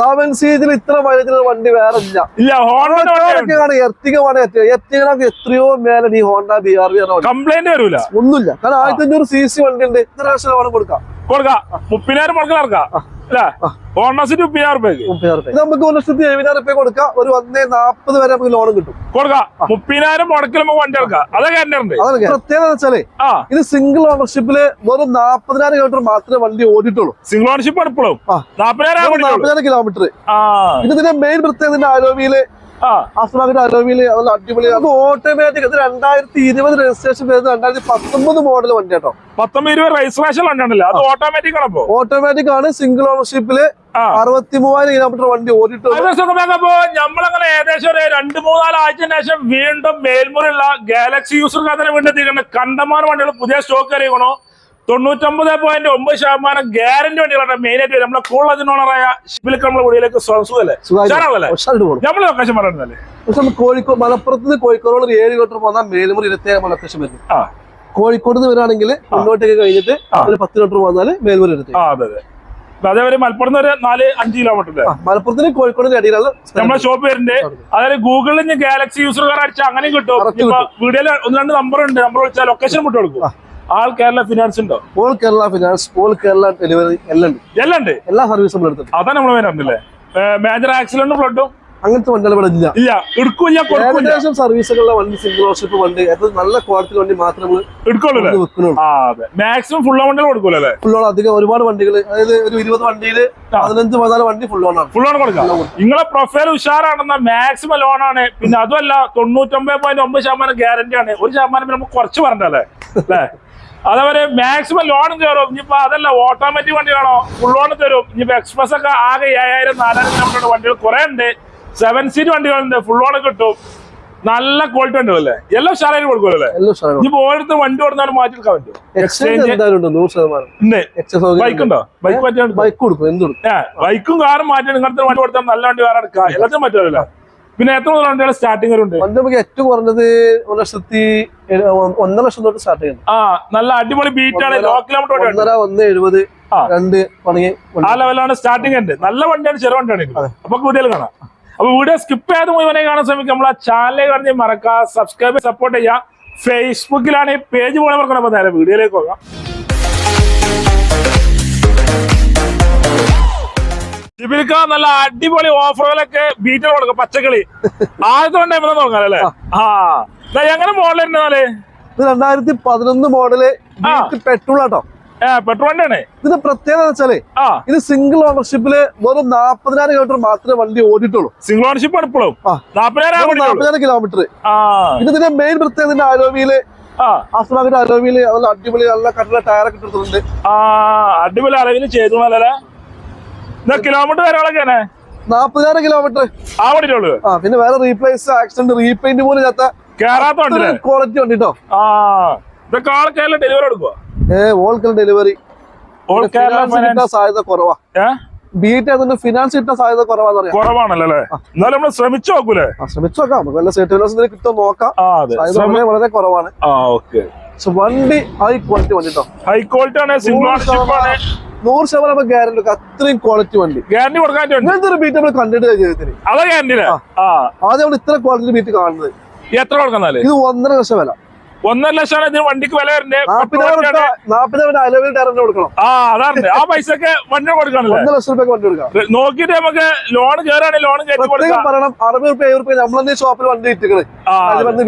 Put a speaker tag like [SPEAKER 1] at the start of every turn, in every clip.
[SPEAKER 1] Seven സീറ്റിൽ ഇത്ര മൈലേജിലുള്ള വണ്ടി വേറെ ഇല്ല.
[SPEAKER 2] ഇല്ല ഹോണ്ട
[SPEAKER 1] എർത്തിക വേണേ എർത്തികനൊക്കെ എത്രയോ മേലെ ഈ Honda B R V
[SPEAKER 2] complaint വരൂല.
[SPEAKER 1] ഒന്നുമില്ല. കാരണം ആയിരത്തി അഞ്ഞൂറ് സി സി വണ്ടി ഉണ്ട് ഇത്ര ലക്ഷം കൊടുക്കാം.
[SPEAKER 2] കൊടുക്കാം. മുപ്പതിനായിരം മുടക്കിൽ മുപ്പതിനായിരം.
[SPEAKER 1] ഇത് നമുക്ക് ഒരു ലക്ഷത്തി എഴുപതിനായിരം റുപ്യ കൊടുക്കാം. ഒരു ഒന്നേ നാപ്പത് വരെ നമുക്ക് ലോൺ കിട്ടും.
[SPEAKER 2] കൊടുക്ക. മുപ്പതിനായിരം മുടക്കിൽ നമുക്ക് വണ്ടി ഇറക്കാം അതൊക്കെ എന്നെ ഉണ്ട്.
[SPEAKER 1] അതാണ് പ്രത്യേകത എന്ന് വെച്ചാലേ
[SPEAKER 2] ആ.
[SPEAKER 1] ഇത് സിംഗിൾ ഓണർഷിപ്പിൽ വെറും നാപ്പതിനായിരം കിലോമീറ്റർ മാത്രമേ വണ്ടി ഓടിയിട്ടുള്ളൂ.
[SPEAKER 2] സിംഗിൾ ഓണർഷിപ്പ്
[SPEAKER 1] എടുപ്പുള്ളൂ.
[SPEAKER 2] നാപ്പതിനായിരം
[SPEAKER 1] കിലോമീറ്റർ
[SPEAKER 2] ആ.
[SPEAKER 1] ഇതിന്റെ മെയിൻ പ്രത്യേകത ഇതിന്റെ നല്ല അടിപൊളി. ഓട്ടോമാറ്റിക് ഇത് രണ്ടായിരത്തി ഇരുപത് രജിസ്ട്രേഷൻ വരുന്നത് രണ്ടായിരത്തി പത്തൊമ്പത് മോഡൽ വണ്ടി കേട്ടോ.
[SPEAKER 2] പത്തൊമ്പത് ഇരുപത് രജിസ്ട്രേഷൻ ഉണ്ടല്ലോ അത് ഓട്ടോമാറ്റിക് ആണ് അപ്പോ?
[SPEAKER 1] ഓട്ടോമാറ്റിക് ആണ് സിംഗിൾ
[SPEAKER 2] ഓണർഷിപ്പിൽ
[SPEAKER 1] അറുപത്തി മൂവായിരം കിലോമീറ്റർ വണ്ടി ഓടിട്ട്
[SPEAKER 2] ഞമ്മളങ്ങനെ നമ്മളങ്ങനെ ഏകദേശം ഒരു രണ്ട് മൂന്നാലാഴ്ച ശേഷം വീണ്ടും മേൽമുറിയുള്ള ഗാലക്സി യൂസർ കാതനെ വീണ്ടും വണ്ടികൾ പുതിയ സ്റ്റോക്ക് അറിയിക്കണോ തൊണ്ണൂറ്റൊമ്പത് പോയിന്റ് ഒമ്പത് ശതമാനം ഗ്യാരണ്ടി വണ്ടികളാണ് മെയിൻ ആയിട്ട് നമ്മളെ കൂടുതൽ ഓണറായ ഷിപ്പിലേക്ക് നമ്മളെ വീടിലേക്ക് നമ്മളെ ലൊക്കേഷൻ പറയുന്നല്ലേ
[SPEAKER 1] പക്ഷെ കോഴിക്കോട് മലപ്പുറത്ത് നിന്ന് കോഴിക്കോട് ഒരു ഏഴ് കിലോമീറ്റർ പോകുന്ന മേലുമുറി ഇരുപത്തേഴ് ലൊക്കേഷൻ
[SPEAKER 2] ആ.
[SPEAKER 1] കോഴിക്കോട് നിന്ന് വരാണെങ്കിൽ മുന്നോട്ടേക്ക് കഴിഞ്ഞിട്ട്. ഒരു പത്ത് കിലോമീറ്റർ പോകുന്നാൽ മേലുമുറി ഇരുപത്തി
[SPEAKER 2] അതെ അതെ. അതേപോലെ മലപ്പുറത്ത് നിന്ന് ഒരു നാല് അഞ്ച് കിലോമീറ്റർ
[SPEAKER 1] മലപ്പുറത്തിന് കോഴിക്കോടിന്റെ അടിയിലാണ്
[SPEAKER 2] നമ്മുടെ ഷോപ്പ് വരുന്നുണ്ട്. അതായത് ഗൂഗിളിൽ നിന്ന് ഗാലക്സി യൂസർ കാർ അടിച്ചാൽ അങ്ങനെയും കിട്ടും. വീഡിയോയിൽ ഒന്ന് രണ്ട് നമ്പർ ഉണ്ട്. നമ്പർ വിളിച്ചാൽ ലൊക്കേഷൻ വിട്ടു കൊടുക്കും. ആൾ കേരള ഫിനാൻസ് ഉണ്ടോ?
[SPEAKER 1] All Kerala finance all Kerala delivery എല്ലാം ഉണ്ട്.
[SPEAKER 2] എല്ലാം ഉണ്ട്?
[SPEAKER 1] എല്ലാ സർവീസും എടുത്തിട്ടുണ്ട്.
[SPEAKER 2] അതാണ് നമ്മൾ മേജർ ആക്സിഡന്റ് ഫ്ലഡും
[SPEAKER 1] അങ്ങനത്തെ വണ്ടികൾ ഇവിടെ ഇല്ല.
[SPEAKER 2] ഇല്ല. എടുക്കൂല്ല
[SPEAKER 1] ഏകദേശം സർവീസുകളുടെ വണ്ടി സിംഗിൾ ഓണർഷിപ്പ് വണ്ടി അത് നല്ല ക്വാളിറ്റി വണ്ടി നമ്മൾ
[SPEAKER 2] എടുക്കുള്ളൂ അതെ. മാക്സിമം ഫുൾ വണ്ടികൾ കൊടുക്കൂല
[SPEAKER 1] ഫുൾ അധികം ഒരുപാട് വണ്ടികൾ അതായത് ഒരു ഇരുപത് വണ്ടിയിൽ പതിനഞ്ച് പതിനാല് വണ്ടി ഫുൾ ഓൺ ആണ്.
[SPEAKER 2] ഫുൾ ഓൺ കൊടുക്കാം. നിങ്ങളെ പ്രൊഫൈൽ ഉഷാറാണെന്ന മാക്സിമം ലോൺ ആണ്. പിന്നെ അതുമല്ല തൊണ്ണൂറ്റൊമ്പത് പോയിന്റ് ഒമ്പത് ശതമാനം ഗ്യാരണ്ടി ആണ്. ഒരു ശതമാനം പിന്നെ നമുക്ക് കുറച്ച് പറഞ്ഞല്ലേ അല്ലേ? അതേപോലെ മാക്സിമം ലോൺ തരും ഇനിയിപ്പോ അതല്ല ഓട്ടോമാറ്റിക് വണ്ടികളാണോ? ഫുൾ ലോൺ തരും. ഇനിയിപ്പോ എക്സ്പ്രസ് ഒക്കെ ആകെ ഏഴായിരം നാലായിരം കിലോമീറ്റർ വണ്ടികൾ കുറെ ഉണ്ട്. സെവൻ സീറ്റ് വണ്ടികളുണ്ട്. ഫുൾ ഓൺ കിട്ടും. നല്ല ക്വാളിറ്റി വണ്ടികളല്ലേ? എല്ലാം ഉഷാറായിട്ട് കൊടുക്കുമല്ലേ ഇനിയിപ്പോ ഓരോരുത്തർ വണ്ടി കൊടുത്താലും മാറ്റി എടുക്കാൻ പറ്റും
[SPEAKER 1] എക്സ്ചേഞ്ച്
[SPEAKER 2] ബൈക്ക് ഉണ്ടോ. ബൈക്ക്
[SPEAKER 1] ബൈക്ക് കൊടുക്കും. എന്ത്
[SPEAKER 2] ബൈക്കും കാറും മാറ്റി ഇങ്ങനത്തെ വണ്ടി കൊടുത്താൽ നല്ല വണ്ടി വേറെ എടുക്കാം. എല്ലാത്തിനും പറ്റുമല്ലോ പിന്നെ എത്ര മുതൽ വണ്ടികൾ സ്റ്റാർട്ടിംഗ് ഉണ്ട്
[SPEAKER 1] വണ്ടി നമുക്ക് ഏറ്റവും കുറഞ്ഞത് ഒരു ലക്ഷത്തി ഒന്നര ലക്ഷം തൊട്ട് സ്റ്റാർട്ട് ചെയ്യുന്നു.
[SPEAKER 2] ആ നല്ല അടിപൊളി ബീറ്റ് ആണ്. ലോ കിലോമീറ്റർ
[SPEAKER 1] ഒന്നര ഒന്ന് എഴുപത്
[SPEAKER 2] ആ.
[SPEAKER 1] രണ്ട് തുടങ്ങി
[SPEAKER 2] ആ ലെവലാണ് സ്റ്റാർട്ടിംഗ് ഉണ്ട്. നല്ല വണ്ടിയാണ് ചെറു വണ്ടിയാണ്. അപ്പൊ കൂടുതൽ കാണാം. അപ്പൊ വീഡിയോ സ്കിപ്പ് ചെയ്യാതെ മുഴുവനെ കാണാൻ ശ്രമിക്കും നമ്മൾ ആ ചാനലിൽ കാണി മറക്കുക സബ്സ്ക്രൈബ് സപ്പോർട്ട് ചെയ്യാം ഫേസ്ബുക്കിലാണ് ഈ പേജ് പോലെ മറക്കണം. അപ്പൊ നേരെ വീഡിയോയിലേക്ക് പോകാം. ജിബിൽക്ക നല്ല അടിപൊളി ഓഫറുകളൊക്കെ ബീറ്റർ കൊടുക്കും. പച്ചക്കളി. ആദ്യത്തെ എവിടെ തുടങ്ങാം അല്ലേ? ആ. എങ്ങനെ മോഡൽ ഉണ്ട്
[SPEAKER 1] ഇത് രണ്ടായിരത്തി പതിനൊന്ന്
[SPEAKER 2] മോഡൽ.
[SPEAKER 1] പെട്രോൾ ആട്ടോ
[SPEAKER 2] പെട്രോൾ വണ്ടിയാണ്.
[SPEAKER 1] ഇത് പ്രത്യേകത
[SPEAKER 2] വെച്ചാൽ
[SPEAKER 1] ഇത് സിംഗിൾ ഓണർഷിപ്പിൽ വെറും നാപ്പതിനായിരം കിലോമീറ്റർ മാത്രമേ വണ്ടി ഓടിയിട്ടുള്ളൂ.
[SPEAKER 2] സിംഗിൾ ഓണർഷിപ്പ് ആണ് ഇപ്പോഴും നാപ്പതിനായിരം
[SPEAKER 1] കിലോമീറ്റർ ഇതിന്റെ മെയിൻ പ്രത്യേകത ഇതിന്റെ അലോവിയിൽ
[SPEAKER 2] ആ.
[SPEAKER 1] അലോവിയിൽ നല്ല അടിപൊളി നല്ല കട്ടില ടയറൊക്കെ ഇട്ടിട്ടുണ്ട്.
[SPEAKER 2] ആ അടിപൊളി അറിവിന് ചെയ്തു നല്ലല്ലേ കിലോമീറ്റർ വരകളൊക്കെയാണ്
[SPEAKER 1] നാപ്പതിനായിരം കിലോമീറ്റർ
[SPEAKER 2] ആ വണ്ടിയുള്ളൂ
[SPEAKER 1] ആ പിന്നെ വേറെ റീപ്ലേസ് ആക്സിഡന്റ് റീപെയിന്റ് പോലും
[SPEAKER 2] ചേർത്ത
[SPEAKER 1] ക്വാളിറ്റി ഉണ്ട് കേട്ടോ
[SPEAKER 2] ആ. ഇതൊക്കെ ആൾ ഡെലിവറി എടുക്കുക
[SPEAKER 1] ഏ ഓൾ കേരള ഡെലിവറി സാധ്യത കുറവാ.
[SPEAKER 2] ഏ?
[SPEAKER 1] അതിന്റെ ഫിനാൻസ് കിട്ടാൻ സാധ്യത കുറവാന്ന് അറിയാം
[SPEAKER 2] കുറവാണല്ലോ എന്നാലും നമ്മൾ ശ്രമിച്ചു നോക്കൂലേ?
[SPEAKER 1] ശ്രമിച്ചു നോക്കാം. നമുക്ക് വല്ല സേർട്ടിഫിക്കറ്റ് കിട്ടും നോക്കാം. സാധ്യത വളരെ കുറവാണ്. വണ്ടി ഹൈ ക്വാളിറ്റി വണ്ടി
[SPEAKER 2] ഹൈ ക്വാളിറ്റി ആണ് സിംഗിൾ
[SPEAKER 1] നൂറ് ശതമാനം ഗ്യാരണ്ടി അത്രയും ക്വാളിറ്റി വണ്ടി.
[SPEAKER 2] ഗ്യാരണ്ടി കൊടുക്കാൻ
[SPEAKER 1] ഇങ്ങനത്തെ ഒരു ബീറ്റ് നമ്മൾ കണ്ടിട്ട് ജീവിതത്തിന്
[SPEAKER 2] അതാ ഗ്യാരണ്ടിയില്ലേ ആ.
[SPEAKER 1] ആദ്യം നമ്മൾ ഇത്ര ക്വാളിറ്റി ബീറ്റ് കാണുന്നത്.
[SPEAKER 2] എത്ര കൊടുക്കുന്നാൽ
[SPEAKER 1] ഇത് ഒന്നര ലക്ഷം വില.
[SPEAKER 2] ഒന്നര ലക്ഷമാണ് ഇതിന് വണ്ടിക്ക് വില വരുന്നത്. ആ അതാണ്. ആ പൈസക്ക് വണ്ടി കൊടുക്കാണല്ലേ? നോക്കിട്ട് നമുക്ക് ലോൺ കയറാണെങ്കിൽ ലോൺ
[SPEAKER 1] പറയണം അറുപത് ഷോപ്പിൽ വണ്ടി ഇട്ടിക്കണേ വണ്ടി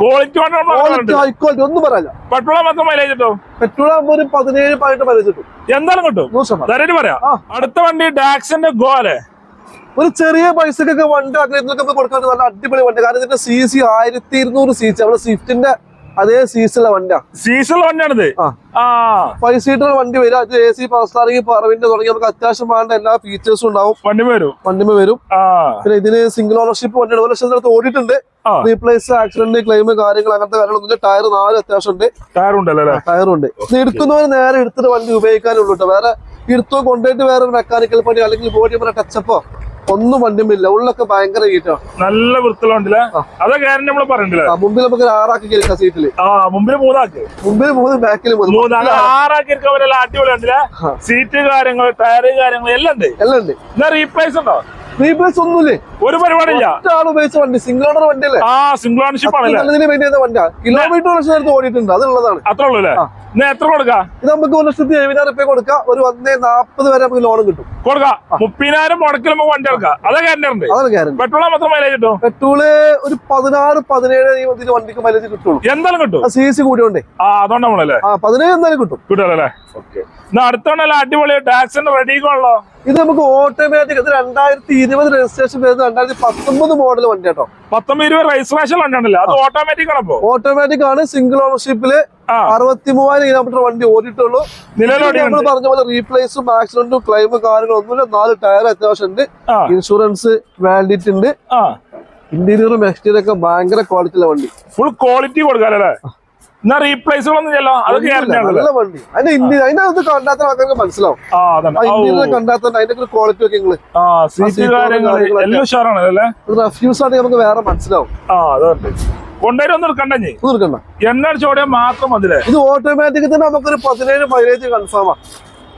[SPEAKER 2] ക്വാളിറ്റി
[SPEAKER 1] ഒന്നും പറയാനില്ല.
[SPEAKER 2] പെട്രോൾ മൊത്തം മൈലേജ് കിട്ടും?
[SPEAKER 1] പെട്രോൾ ആകുമ്പോൾ ഒരു പതിനേഴ് പതിനെട്ട് പതിനഞ്ച് കിട്ടും.
[SPEAKER 2] എന്തായാലും കിട്ടും?
[SPEAKER 1] നൂറ്
[SPEAKER 2] ധൈര്യം പറയാം. അടുത്ത വണ്ടി ഡാക്സിന്റെ ഗോ അല്ലേ?
[SPEAKER 1] ഒരു ചെറിയ പൈസക്കൊക്കെ വണ്ടി ആഗ്രഹത്തിലൊക്കെ കൊടുക്കാൻ നല്ല അടിപൊളി വണ്ടി. കാരണം ഇതിന്റെ സി സി ആയിരത്തി ഇരുന്നൂറ് സി സി നമ്മുടെ സ്വിഫ്റ്റിന്റെ അതേ സീസുള്ള വണ്ടിയാ.
[SPEAKER 2] സീസൺ വണ്ടിയാണിത്?
[SPEAKER 1] ഫൈവ് സീറ്റർ വണ്ടി വരും. അത് എ സി പവർ സ്റ്റാറിംഗ് പറവിന്റെ തുടങ്ങി നമുക്ക് അത്യാവശ്യം വേണ്ട എല്ലാ ഫീച്ചേഴ്സും ഉണ്ടാവും.
[SPEAKER 2] വണ്ടിമ വരും.
[SPEAKER 1] വണ്ടിമ വരും. പിന്നെ ഇതിന് സിംഗിൾ ഓണർഷിപ്പ് വണ്ടിയാണ് ഒരു ലക്ഷത്തിനടുത്ത് ഓടിയിട്ടുണ്ട്. റീപ്ലേസ് ആക്സിഡന്റ് ക്ലെയിം കാര്യങ്ങൾ അങ്ങനത്തെ കാര്യങ്ങളൊന്നും ടയർ നാല് അത്യാവശ്യം ഉണ്ട്.
[SPEAKER 2] ടയറുണ്ടല്ലോ
[SPEAKER 1] ടയറുണ്ട് എടുക്കുന്നവർ നേരെ എടുത്തിട്ട് വണ്ടി ഉപയോഗിക്കാനുള്ളൂ കേട്ടോ. വേറെ എടുത്തോ കൊണ്ടുപോയിട്ട് വേറെ മെക്കാനിക്കൽ പണി അല്ലെങ്കിൽ ബോഡി ടച്ചപ്പോ ഒന്നും വണ്ടിയുമില്ല ഉള്ളൊക്കെ ഭയങ്കര ഹീറ്റാ
[SPEAKER 2] നല്ല വൃത്തിലുണ്ടല്ലേ അതാ ഗ്യാരണ്ടി നമ്മൾ പറയണ്ടല്ലേ
[SPEAKER 1] മുമ്പിൽ നമുക്ക് ആറാക്കി കേൾക്കാം സീറ്റിൽ
[SPEAKER 2] ആ മുമ്പിൽ മൂന്നാക്കി.
[SPEAKER 1] മുമ്പിൽ മൂന്ന് ബാക്കിൽ മൂന്ന്.
[SPEAKER 2] ആറാക്കി എടുക്കാൻ അടിപൊളി ഉണ്ടല്ലേ സീറ്റ് കാര്യങ്ങൾ ടയറ് കാര്യങ്ങൾ എല്ലാം ഉണ്ട്.
[SPEAKER 1] എല്ലാം ഉണ്ട്.
[SPEAKER 2] എന്നാ റീപ്ലേസ് ഉണ്ടോ?
[SPEAKER 1] റീപ്ലേസ് ഒന്നുമില്ലേ?
[SPEAKER 2] ഒരു പരിപാടിയില്ല.
[SPEAKER 1] ഉപയോഗിച്ച വണ്ടി സിംഗിൾ ഓണർ വണ്ടി അല്ലേ
[SPEAKER 2] ആ സിംഗിൾ ഓണർഷിപ്പ്
[SPEAKER 1] കിലോമീറ്റർ ലക്ഷം ഓടിയിട്ടുണ്ട് അതുള്ളതാണ്
[SPEAKER 2] അത്ര ഉള്ളൂ അല്ലേ. എത്ര കൊടുക്കാം?
[SPEAKER 1] ഇത് നമുക്ക് ഒരു ലക്ഷത്തി എഴുപതിനായിരം റുപ്യ കൊടുക്കാം. ഒരു ഒന്നേ നാപ്പത് വരെ നമുക്ക് ലോൺ കിട്ടും.
[SPEAKER 2] കൊടുക്കാം. മുപ്പതിനായിരം മുടക്കിൽ നമുക്ക് വണ്ടി എടുക്കാം. അതാ ഗ്യാരണ്ടി
[SPEAKER 1] അതാണ് ഗ്യാരണ്ടി
[SPEAKER 2] പെട്രോൾ മാത്രം മൈലേജ് കിട്ടും
[SPEAKER 1] പെട്രോൾ ഒരു പതിനാറ് പതിനേഴ് ഇതിന് വണ്ടിക്ക് മൈലേജ് കിട്ടുള്ളൂ.
[SPEAKER 2] എന്തായാലും കിട്ടും.
[SPEAKER 1] സി സി കൂടിയോണ്ടേ.
[SPEAKER 2] ആ അതുകൊണ്ട് നമ്മളല്ലേ
[SPEAKER 1] ആ പതിനേഴ് എന്തായാലും കിട്ടും.
[SPEAKER 2] കിട്ടുമല്ലേ ഓക്കെ. എന്നാ അടുത്തോണ്ടല്ല അടിപൊളി ടാക്സിന്റെ റെഡിക്കുള്ളോ
[SPEAKER 1] ഇത് നമുക്ക് ഓട്ടോമാറ്റിക് ഇത് രണ്ടായിരത്തി ഇരുപത് രജിസ്ട്രേഷൻ വരുന്നത് രണ്ടായിരത്തി പത്തൊമ്പത് മോഡൽ വണ്ടി കേട്ടോ.
[SPEAKER 2] പത്തൊമ്പത് ഇരുപത് രജിസ്ട്രേഷൻ ഉണ്ടല്ലേ അത് ഓട്ടോമാറ്റിക് ആണ് ഇപ്പോ
[SPEAKER 1] ഓട്ടോമാറ്റിക് ആണ് സിംഗിൾ
[SPEAKER 2] ഓണർഷിപ്പിൽ
[SPEAKER 1] അറുപത്തി മൂവായിരം കിലോമീറ്റർ വണ്ടി ഓടിയിട്ടുള്ളൂ. നമ്മൾ പറഞ്ഞ പോലെ റീപ്ലേസും ആക്സിഡന്റും ക്ലൈമും കാര്യങ്ങളൊന്നുമില്ല നാല് ടയർ അത്യാവശ്യം ഉണ്ട്. ഇൻഷുറൻസ് വാലിഡിറ്റി ഉണ്ട്. ഇന്റീരിയറും എക്സ്റ്റീരിയറും ഒക്കെ ഭയങ്കര ക്വാളിറ്റിയുള്ള വണ്ടി.
[SPEAKER 2] ഫുൾ ക്വാളിറ്റി കൊടുക്കാല്ലേ എന്നാ റീപ്ലേസുകളൊന്നും ചെല്ലോ അതൊക്കെ
[SPEAKER 1] നല്ല വണ്ടി. അതിന്റെ ഇന്ത്യ അതിനകത്ത് കണ്ടാത്ത ആൾക്കാർക്ക് മനസ്സിലാവും. കണ്ടാത്ത അതിന്റെ ക്വാളിറ്റി ഒക്കെ നിങ്ങൾ.
[SPEAKER 2] എല്ലാം ഉഷാറാണ് അല്ലേ?
[SPEAKER 1] റഫ്യൂസ് ആണെങ്കിൽ നമുക്ക് വേറെ മനസ്സിലാവും.
[SPEAKER 2] ആ അതുണ്ട് കൊണ്ടുവരും ഒന്നും എടുക്കണ്ടേ
[SPEAKER 1] ഇത് എടുക്കണ്ട.
[SPEAKER 2] എണ്ണ അടിച്ചോടിയാൽ മാത്രം മതിലേ
[SPEAKER 1] ഇത് ഓട്ടോമാറ്റിക് തന്നെ നമുക്കൊരു പതിനേഴ് മൈലേജ് കൺഫേം ആണ്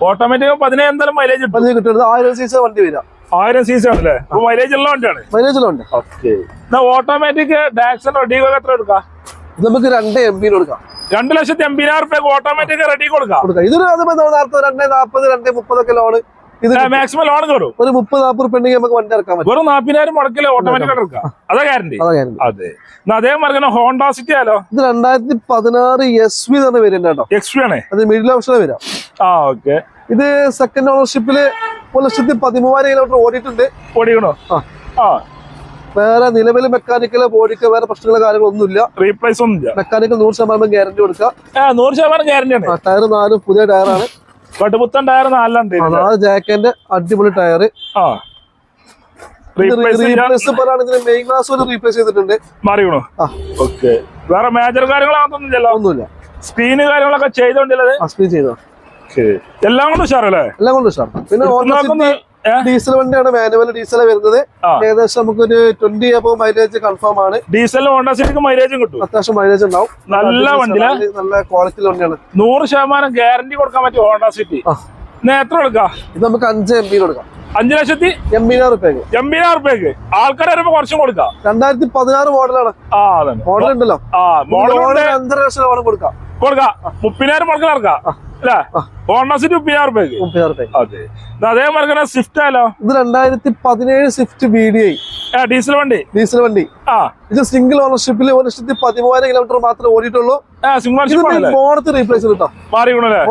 [SPEAKER 2] ഓട്ടോമാറ്റിക് പതിനേഴ് എന്തായാലും മൈലേജ് കിട്ടും.
[SPEAKER 1] പതിനേഴ് കിട്ടുന്നത് ആയിരം സി സി വണ്ടി വരാം.
[SPEAKER 2] ആയിരം സി സി ആണല്ലേ അപ്പൊ മൈലേജ് ഉള്ള വണ്ടിയാണ്.
[SPEAKER 1] മൈലേജിലുണ്ട്
[SPEAKER 2] ഓക്കെ എന്നാ ഓട്ടോമാറ്റിക് എത്ര എടുക്കാം?
[SPEAKER 1] നമുക്ക് രണ്ട് എം പി കൊടുക്കാം.
[SPEAKER 2] രണ്ട് ലക്ഷത്തി എൺപതിനായിരം റുപ്യ ഓട്ടോമാറ്റിക് റെഡി കൊടുക്കാം.
[SPEAKER 1] കൊടുക്കാം. ഇതൊരു നേരത്തെ രണ്ടേ നാൽപ്പത് രണ്ട് മുപ്പതൊക്കെ ലോണ് ഇത്
[SPEAKER 2] മാക്സിമം ലോൺ കയറും
[SPEAKER 1] ഒരു മുപ്പത് നാൽപ്പത് റുപ്യ ഉണ്ടെങ്കിൽ നമുക്ക് വണ്ടി ഇറക്കാൻ പറ്റും.
[SPEAKER 2] വെറും നാപ്പതിനായിരം മുടക്കിൽ ഓട്ടോമാറ്റിക് എടുക്കാം. അതാ ഗ്യാരണ്ടി
[SPEAKER 1] അതാ ഗ്യാരണ്ടി
[SPEAKER 2] അതെ. ഹോണ്ടാ ഹോണ്ട സിറ്റി ആലോ
[SPEAKER 1] ഇത് രണ്ടായിരത്തി പതിനാറ് എസ് വി തന്നെ വരും കേട്ടോ.
[SPEAKER 2] എക്സ് വി ആണേ?
[SPEAKER 1] അത് മിഡിൽ ഓപ്ഷനെ വരാം
[SPEAKER 2] ആ ഓക്കെ
[SPEAKER 1] ഇത് സെക്കൻഡ് ഓണർഷിപ്പിൽ ഒരു ലക്ഷത്തി പതിമൂവായിരം കിലോമീറ്റർ ഓടിയിട്ടുണ്ട്.
[SPEAKER 2] ഓടിക്കണോ?
[SPEAKER 1] ആ. വേറെ നിലവിൽ മെക്കാനിക്കൽ ബോഡിക്ക് വേറെ പ്രശ്നങ്ങളോ കാര്യങ്ങളൊന്നുമില്ല.
[SPEAKER 2] റീപ്ലേസ് ഒന്നുമില്ല.
[SPEAKER 1] മെക്കാനിക്കൽ നൂറ് ശതമാനം ഗ്യാരണ്ടി കൊടുക്കാം
[SPEAKER 2] നൂറ് ശതമാനം ഗ്യാരണ്ടി
[SPEAKER 1] ടയർ നാലും പുതിയ ടയറാണ്
[SPEAKER 2] കട്ടുപുത്തൻ ടയർ നാലുണ്ട്
[SPEAKER 1] നാല് ജാക്കന്റെ അടിപൊളി ടയർ
[SPEAKER 2] ആ. റീപ്ലേസ്
[SPEAKER 1] മെയിൻ ഗ്ലാസ് ഒരു റീപ്ലേസ് ചെയ്തിട്ടുണ്ട്.
[SPEAKER 2] മാറിയോ
[SPEAKER 1] ആ.
[SPEAKER 2] ഓക്കെ വേറെ മേജർ
[SPEAKER 1] ഒന്നുമില്ല.
[SPEAKER 2] സ്ക്രീന് കാര്യങ്ങളൊക്കെ ചെയ്തോണ്ടല്ലേ
[SPEAKER 1] സ്പീഡ് ചെയ്തോ.
[SPEAKER 2] എല്ലാം കൊണ്ടും ഉഷാറല്ലേ?
[SPEAKER 1] എല്ലാം കൊണ്ട് പിന്നെ? ഡീസൽ വണ്ടിയാണ് മാനുവൽ ഡീസൽ വരുന്നത്. ഏകദേശം നമുക്കൊരു ട്വന്റി അബോ മൈലേജ് കൺഫേം ആണ്.
[SPEAKER 2] ഡീസൽ ഹോണ്ട സിറ്റിക്ക് മൈലേജും കിട്ടും.
[SPEAKER 1] അത്യാവശ്യം മൈലേജ് ഉണ്ടാവും.
[SPEAKER 2] നല്ല വണ്ടി
[SPEAKER 1] നല്ല ക്വാളിറ്റി വണ്ടിയാണ്.
[SPEAKER 2] നൂറ് ശതമാനം ഗ്യാരണ്ടി കൊടുക്കാൻ പറ്റും ഹോണ്ട സിറ്റി. എത്ര കൊടുക്കാം?
[SPEAKER 1] ഇത് നമുക്ക് അഞ്ച് എം ബി കൊടുക്കാം.
[SPEAKER 2] അഞ്ചു ലക്ഷത്തി?
[SPEAKER 1] എൺപതിനായിരം റുപ്യക്ക്
[SPEAKER 2] എൺപതിനായിരം റുപ്യക്ക് ആൾക്കാർ വരുമ്പോ കുറച്ചും കൊടുക്കാം.
[SPEAKER 1] രണ്ടായിരത്തി പതിനാറ് മോഡലാണ്.
[SPEAKER 2] ആ
[SPEAKER 1] മോഡൽ ഉണ്ടല്ലോ.
[SPEAKER 2] ആ മോഡൽ
[SPEAKER 1] അഞ്ചര ലക്ഷം കൊടുക്കാം.
[SPEAKER 2] കൊടുക്കാം. മുപ്പതിനായിരം മുടക്കിൽ ഇറക്കാം അല്ലേ? ഹോണ്ട സിറ്റി മുപ്പതിനായിരം റുപ്യക്ക്
[SPEAKER 1] മുപ്പതിനായിരം റുപ്യ
[SPEAKER 2] അതെ. ഇത് അതേമാതിരി തന്നെ സ്വിഫ്റ്റ് ആയാലോ?
[SPEAKER 1] ഇത് രണ്ടായിരത്തി പതിനേഴ് സ്വിഫ്റ്റ് ബി ഡി ഐ
[SPEAKER 2] ആ ഡീസൽ വണ്ടി?
[SPEAKER 1] ഡീസൽ വണ്ടി.
[SPEAKER 2] ആ.
[SPEAKER 1] ഇത് സിംഗിൾ ഓണർഷിപ്പിൽ ഒരു ലക്ഷത്തി പതിമൂവായിരം കിലോമീറ്റർ മാത്രമേ ഓടിയിട്ടുള്ളൂ. ബോണത്ത് റീപ്ലേസ് കിട്ടാം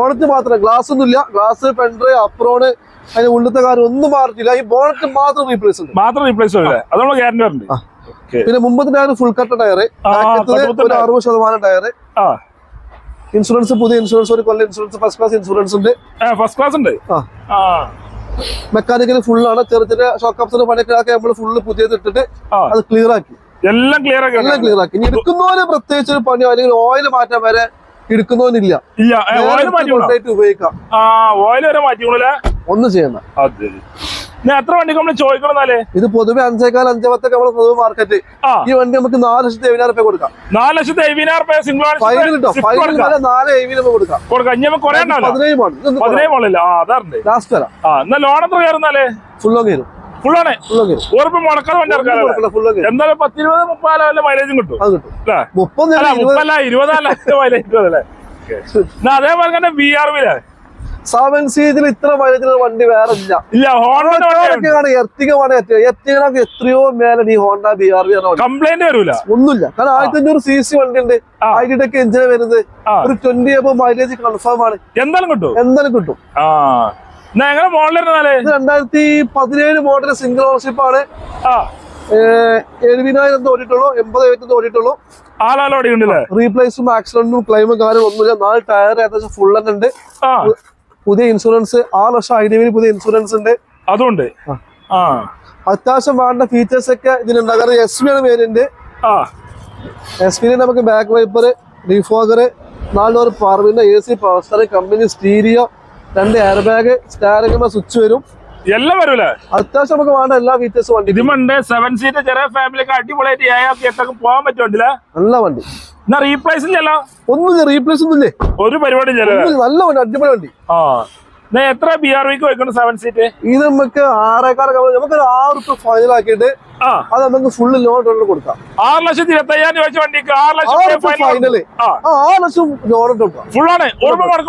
[SPEAKER 2] ഓണത്തിന്
[SPEAKER 1] മാത്രമേ മാത്രം ഗ്ലാസ് ഒന്നും ഇല്ല ഗ്ലാസ് പെൻഡ്രൈവ് അപ്രോണ് അതിന്റെ ഉള്ളത്തെ കാര്യം ഒന്നും മാറിയിട്ടില്ല. ഈ ബോണറ്റ് മാത്രം റീപ്ലേസ്
[SPEAKER 2] മാത്രം റീപ്ലേസ് ഗ്യാരണ്ടി. ഓക്കെ
[SPEAKER 1] പിന്നെ മുമ്പത്തെ ടയർ ഫുൾ കട്ട ടയർ ഒരു അറുപത് ശതമാനം ടയർ ഇൻഷുറൻസ് പുതിയ ഇൻഷുറൻസ് ഒരു കൊല്ലം ഇൻഷുറൻസ് ഫസ്റ്റ് ക്ലാസ് ഇൻഷുറൻസ് ഉണ്ട്.
[SPEAKER 2] ഫസ്റ്റ് ക്ലാസ് ഉണ്ട്.
[SPEAKER 1] മെക്കാനിക്കൽ ഫുൾ ആണ്. ചെറിയ ചെറിയ ഷോക്ക് പണിയൊക്കെ നമ്മൾ ഫുള്ള് പുതിയത് ഇട്ടിട്ട് അത് ക്ലിയർ ആക്കി.
[SPEAKER 2] എല്ലാം ക്ലിയർ ആക്കി.
[SPEAKER 1] എല്ലാം ക്ലിയർ ആക്കി. ഇനി എടുക്കുന്നവര് പ്രത്യേകിച്ച് ഒരു പണിയോ അല്ലെങ്കിൽ ഓയിൽ മാറ്റാൻ വരെ എടുക്കുന്നവനില്ല. ഉപയോഗിക്കാം. ഒന്നും ചെയ്യണ്ട.
[SPEAKER 2] എത്ര വണ്ടി നമ്മൾ ചോദിക്കണമെന്നാലേ
[SPEAKER 1] ഇത് പൊതുവെ അഞ്ചേക്കാൽ അഞ്ചാമത്തേക്ക് നമ്മളെ പൊതുവെ മാർക്കറ്റ് ഈ വണ്ടി നമുക്ക് നാല് ലക്ഷത്തി എഴുപതിനായിരം രൂപ കൊടുക്കാം.
[SPEAKER 2] നാല് ലക്ഷത്തി എഴുപതിനായിരം രൂപ സിംഗിൾ
[SPEAKER 1] ഫൈനൽ കിട്ടോ ഫൈനൽ വരെ നാല് രൂപ കൊടുക്കാം.
[SPEAKER 2] കൊടുക്കാം. ഇനി നമുക്ക് കുറേ ഉണ്ടാവില്ല
[SPEAKER 1] പതിനേഴ് മോഡൽ.
[SPEAKER 2] പതിനേഴ് മോളില്ല ആ അതാറുണ്ട്
[SPEAKER 1] ലാസ്റ്റ് വരാം.
[SPEAKER 2] ആ എന്നാ ലോൺ എത്ര കയറുന്നാലേ
[SPEAKER 1] ഫുള്ളോ കയറും.
[SPEAKER 2] ഫുള്ളാണ് ഉറപ്പ് മുടക്കാതെ വണ്ടി എന്തായാലും പത്തിരുപത് മുപ്പതാലോ മൈലേജും കിട്ടും. മൈലേജ് അതേപോലെ തന്നെ ബി ആർ
[SPEAKER 1] സെവൻ സീറ്റിൽ ഇത്ര മൈലേജിൽ വണ്ടി വേറെ ഇല്ല.
[SPEAKER 2] ഇല്ല
[SPEAKER 1] എർത്തികളൊക്കെ എത്രയോ മേലെ ഈ Honda B R V
[SPEAKER 2] complaint വരൂല.
[SPEAKER 1] ഒന്നുമില്ല. കാരണം ആയിരത്തി അഞ്ഞൂറ് സി സി വണ്ടി ഉണ്ട്
[SPEAKER 2] ഐഡിയുടെ
[SPEAKER 1] എഞ്ചിൻ എഞ്ചിന് വരുന്നത്. ഒരു ട്വന്റി അബോ മൈലേജ് കൺഫേം ആണ്.
[SPEAKER 2] എന്തായാലും കിട്ടും.
[SPEAKER 1] എന്തായാലും കിട്ടും.
[SPEAKER 2] എങ്ങനെ
[SPEAKER 1] ഇത് രണ്ടായിരത്തി പതിനേഴ് മോഡൽ സിംഗിൾ ഓണർഷിപ്പ് ആണ്. എഴുപതിനായിരം ഓടിയിട്ടുള്ളൂ. എൺപത് ഏറ്റവും ഓടിയിട്ടുള്ളൂ. റീപ്ലേസും ആക്സിഡന്റും ക്ലെയിമും കാര്യം ഒന്നുമില്ല. നാല് ടയർ ഏകദേശം ഫുൾ തന്നെ ഉണ്ട്. പുതിയ ഇൻഷുറൻസ് ആറ് വർഷം ഐ ഡി പുതിയ ഇൻഷുറൻസ് ഉണ്ട്.
[SPEAKER 2] അതുണ്ട്.
[SPEAKER 1] ആ. അത്യാവശ്യം വേണ്ട ഫീച്ചേഴ്സ് ഒക്കെ ഇതിനുണ്ടാകാറ് കാരണം എസ് ബി ആണ് വേരിയന്റ്
[SPEAKER 2] ആ.
[SPEAKER 1] എസ് ബി നമുക്ക് ബാക്ക് വൈപ്പർ റീഫോഗർ നാല് door power window A C power company stereo രണ്ട് എയർ ബാഗ് സ്റ്റാറിംഗ് സ്വിച്ച് വരും.
[SPEAKER 2] എല്ലാം വരൂലേ?
[SPEAKER 1] അത്യാവശ്യം നമുക്ക് വേണ്ട എല്ലാ ഫീച്ചേഴ്സും വണ്ടി
[SPEAKER 2] ഇതുമുണ്ട് സെവൻ സീറ്റ് ചെറിയ ഫാമിലിക്ക് അടിപൊളിയായിട്ട് ഏഴൊക്കെ എട്ടൊക്കെ പോകാൻ പറ്റുമില്ല
[SPEAKER 1] നല്ല വണ്ടി.
[SPEAKER 2] എന്നാ റീപ്ലേസ് ഇല്ലല്ലോ?
[SPEAKER 1] ഒന്നും റീപ്ലേസ് ഒന്നും ഇല്ലേ?
[SPEAKER 2] ഒരു പരിപാടി
[SPEAKER 1] നല്ല വണ്ടി അടിപൊളി വണ്ടി.
[SPEAKER 2] ആ. എത്ര ബി ആർ വിക്ക് വെക്കണം സെവൻ സീറ്റ്
[SPEAKER 1] ഇത് നമുക്ക് ആറേക്കാർ നമുക്ക് ഒരു ആറ് റുപ്യ ഫൈനൽ ആക്കിയിട്ട്
[SPEAKER 2] ആ.
[SPEAKER 1] അത് നമുക്ക് ഫുള്ള് ലോൺ ഇട്ട് കൊടുക്കാം.
[SPEAKER 2] ആറ് ലക്ഷത്തി ഇരുപത്തി അയ്യായിരം രൂപ വെച്ച വണ്ടിക്ക് ആറ് ലക്ഷം
[SPEAKER 1] ഫൈനൽ ആറ് ലക്ഷം ലോൺ ഇട്ട് കൊടുക്കാം.
[SPEAKER 2] ഫുള്ളാണ്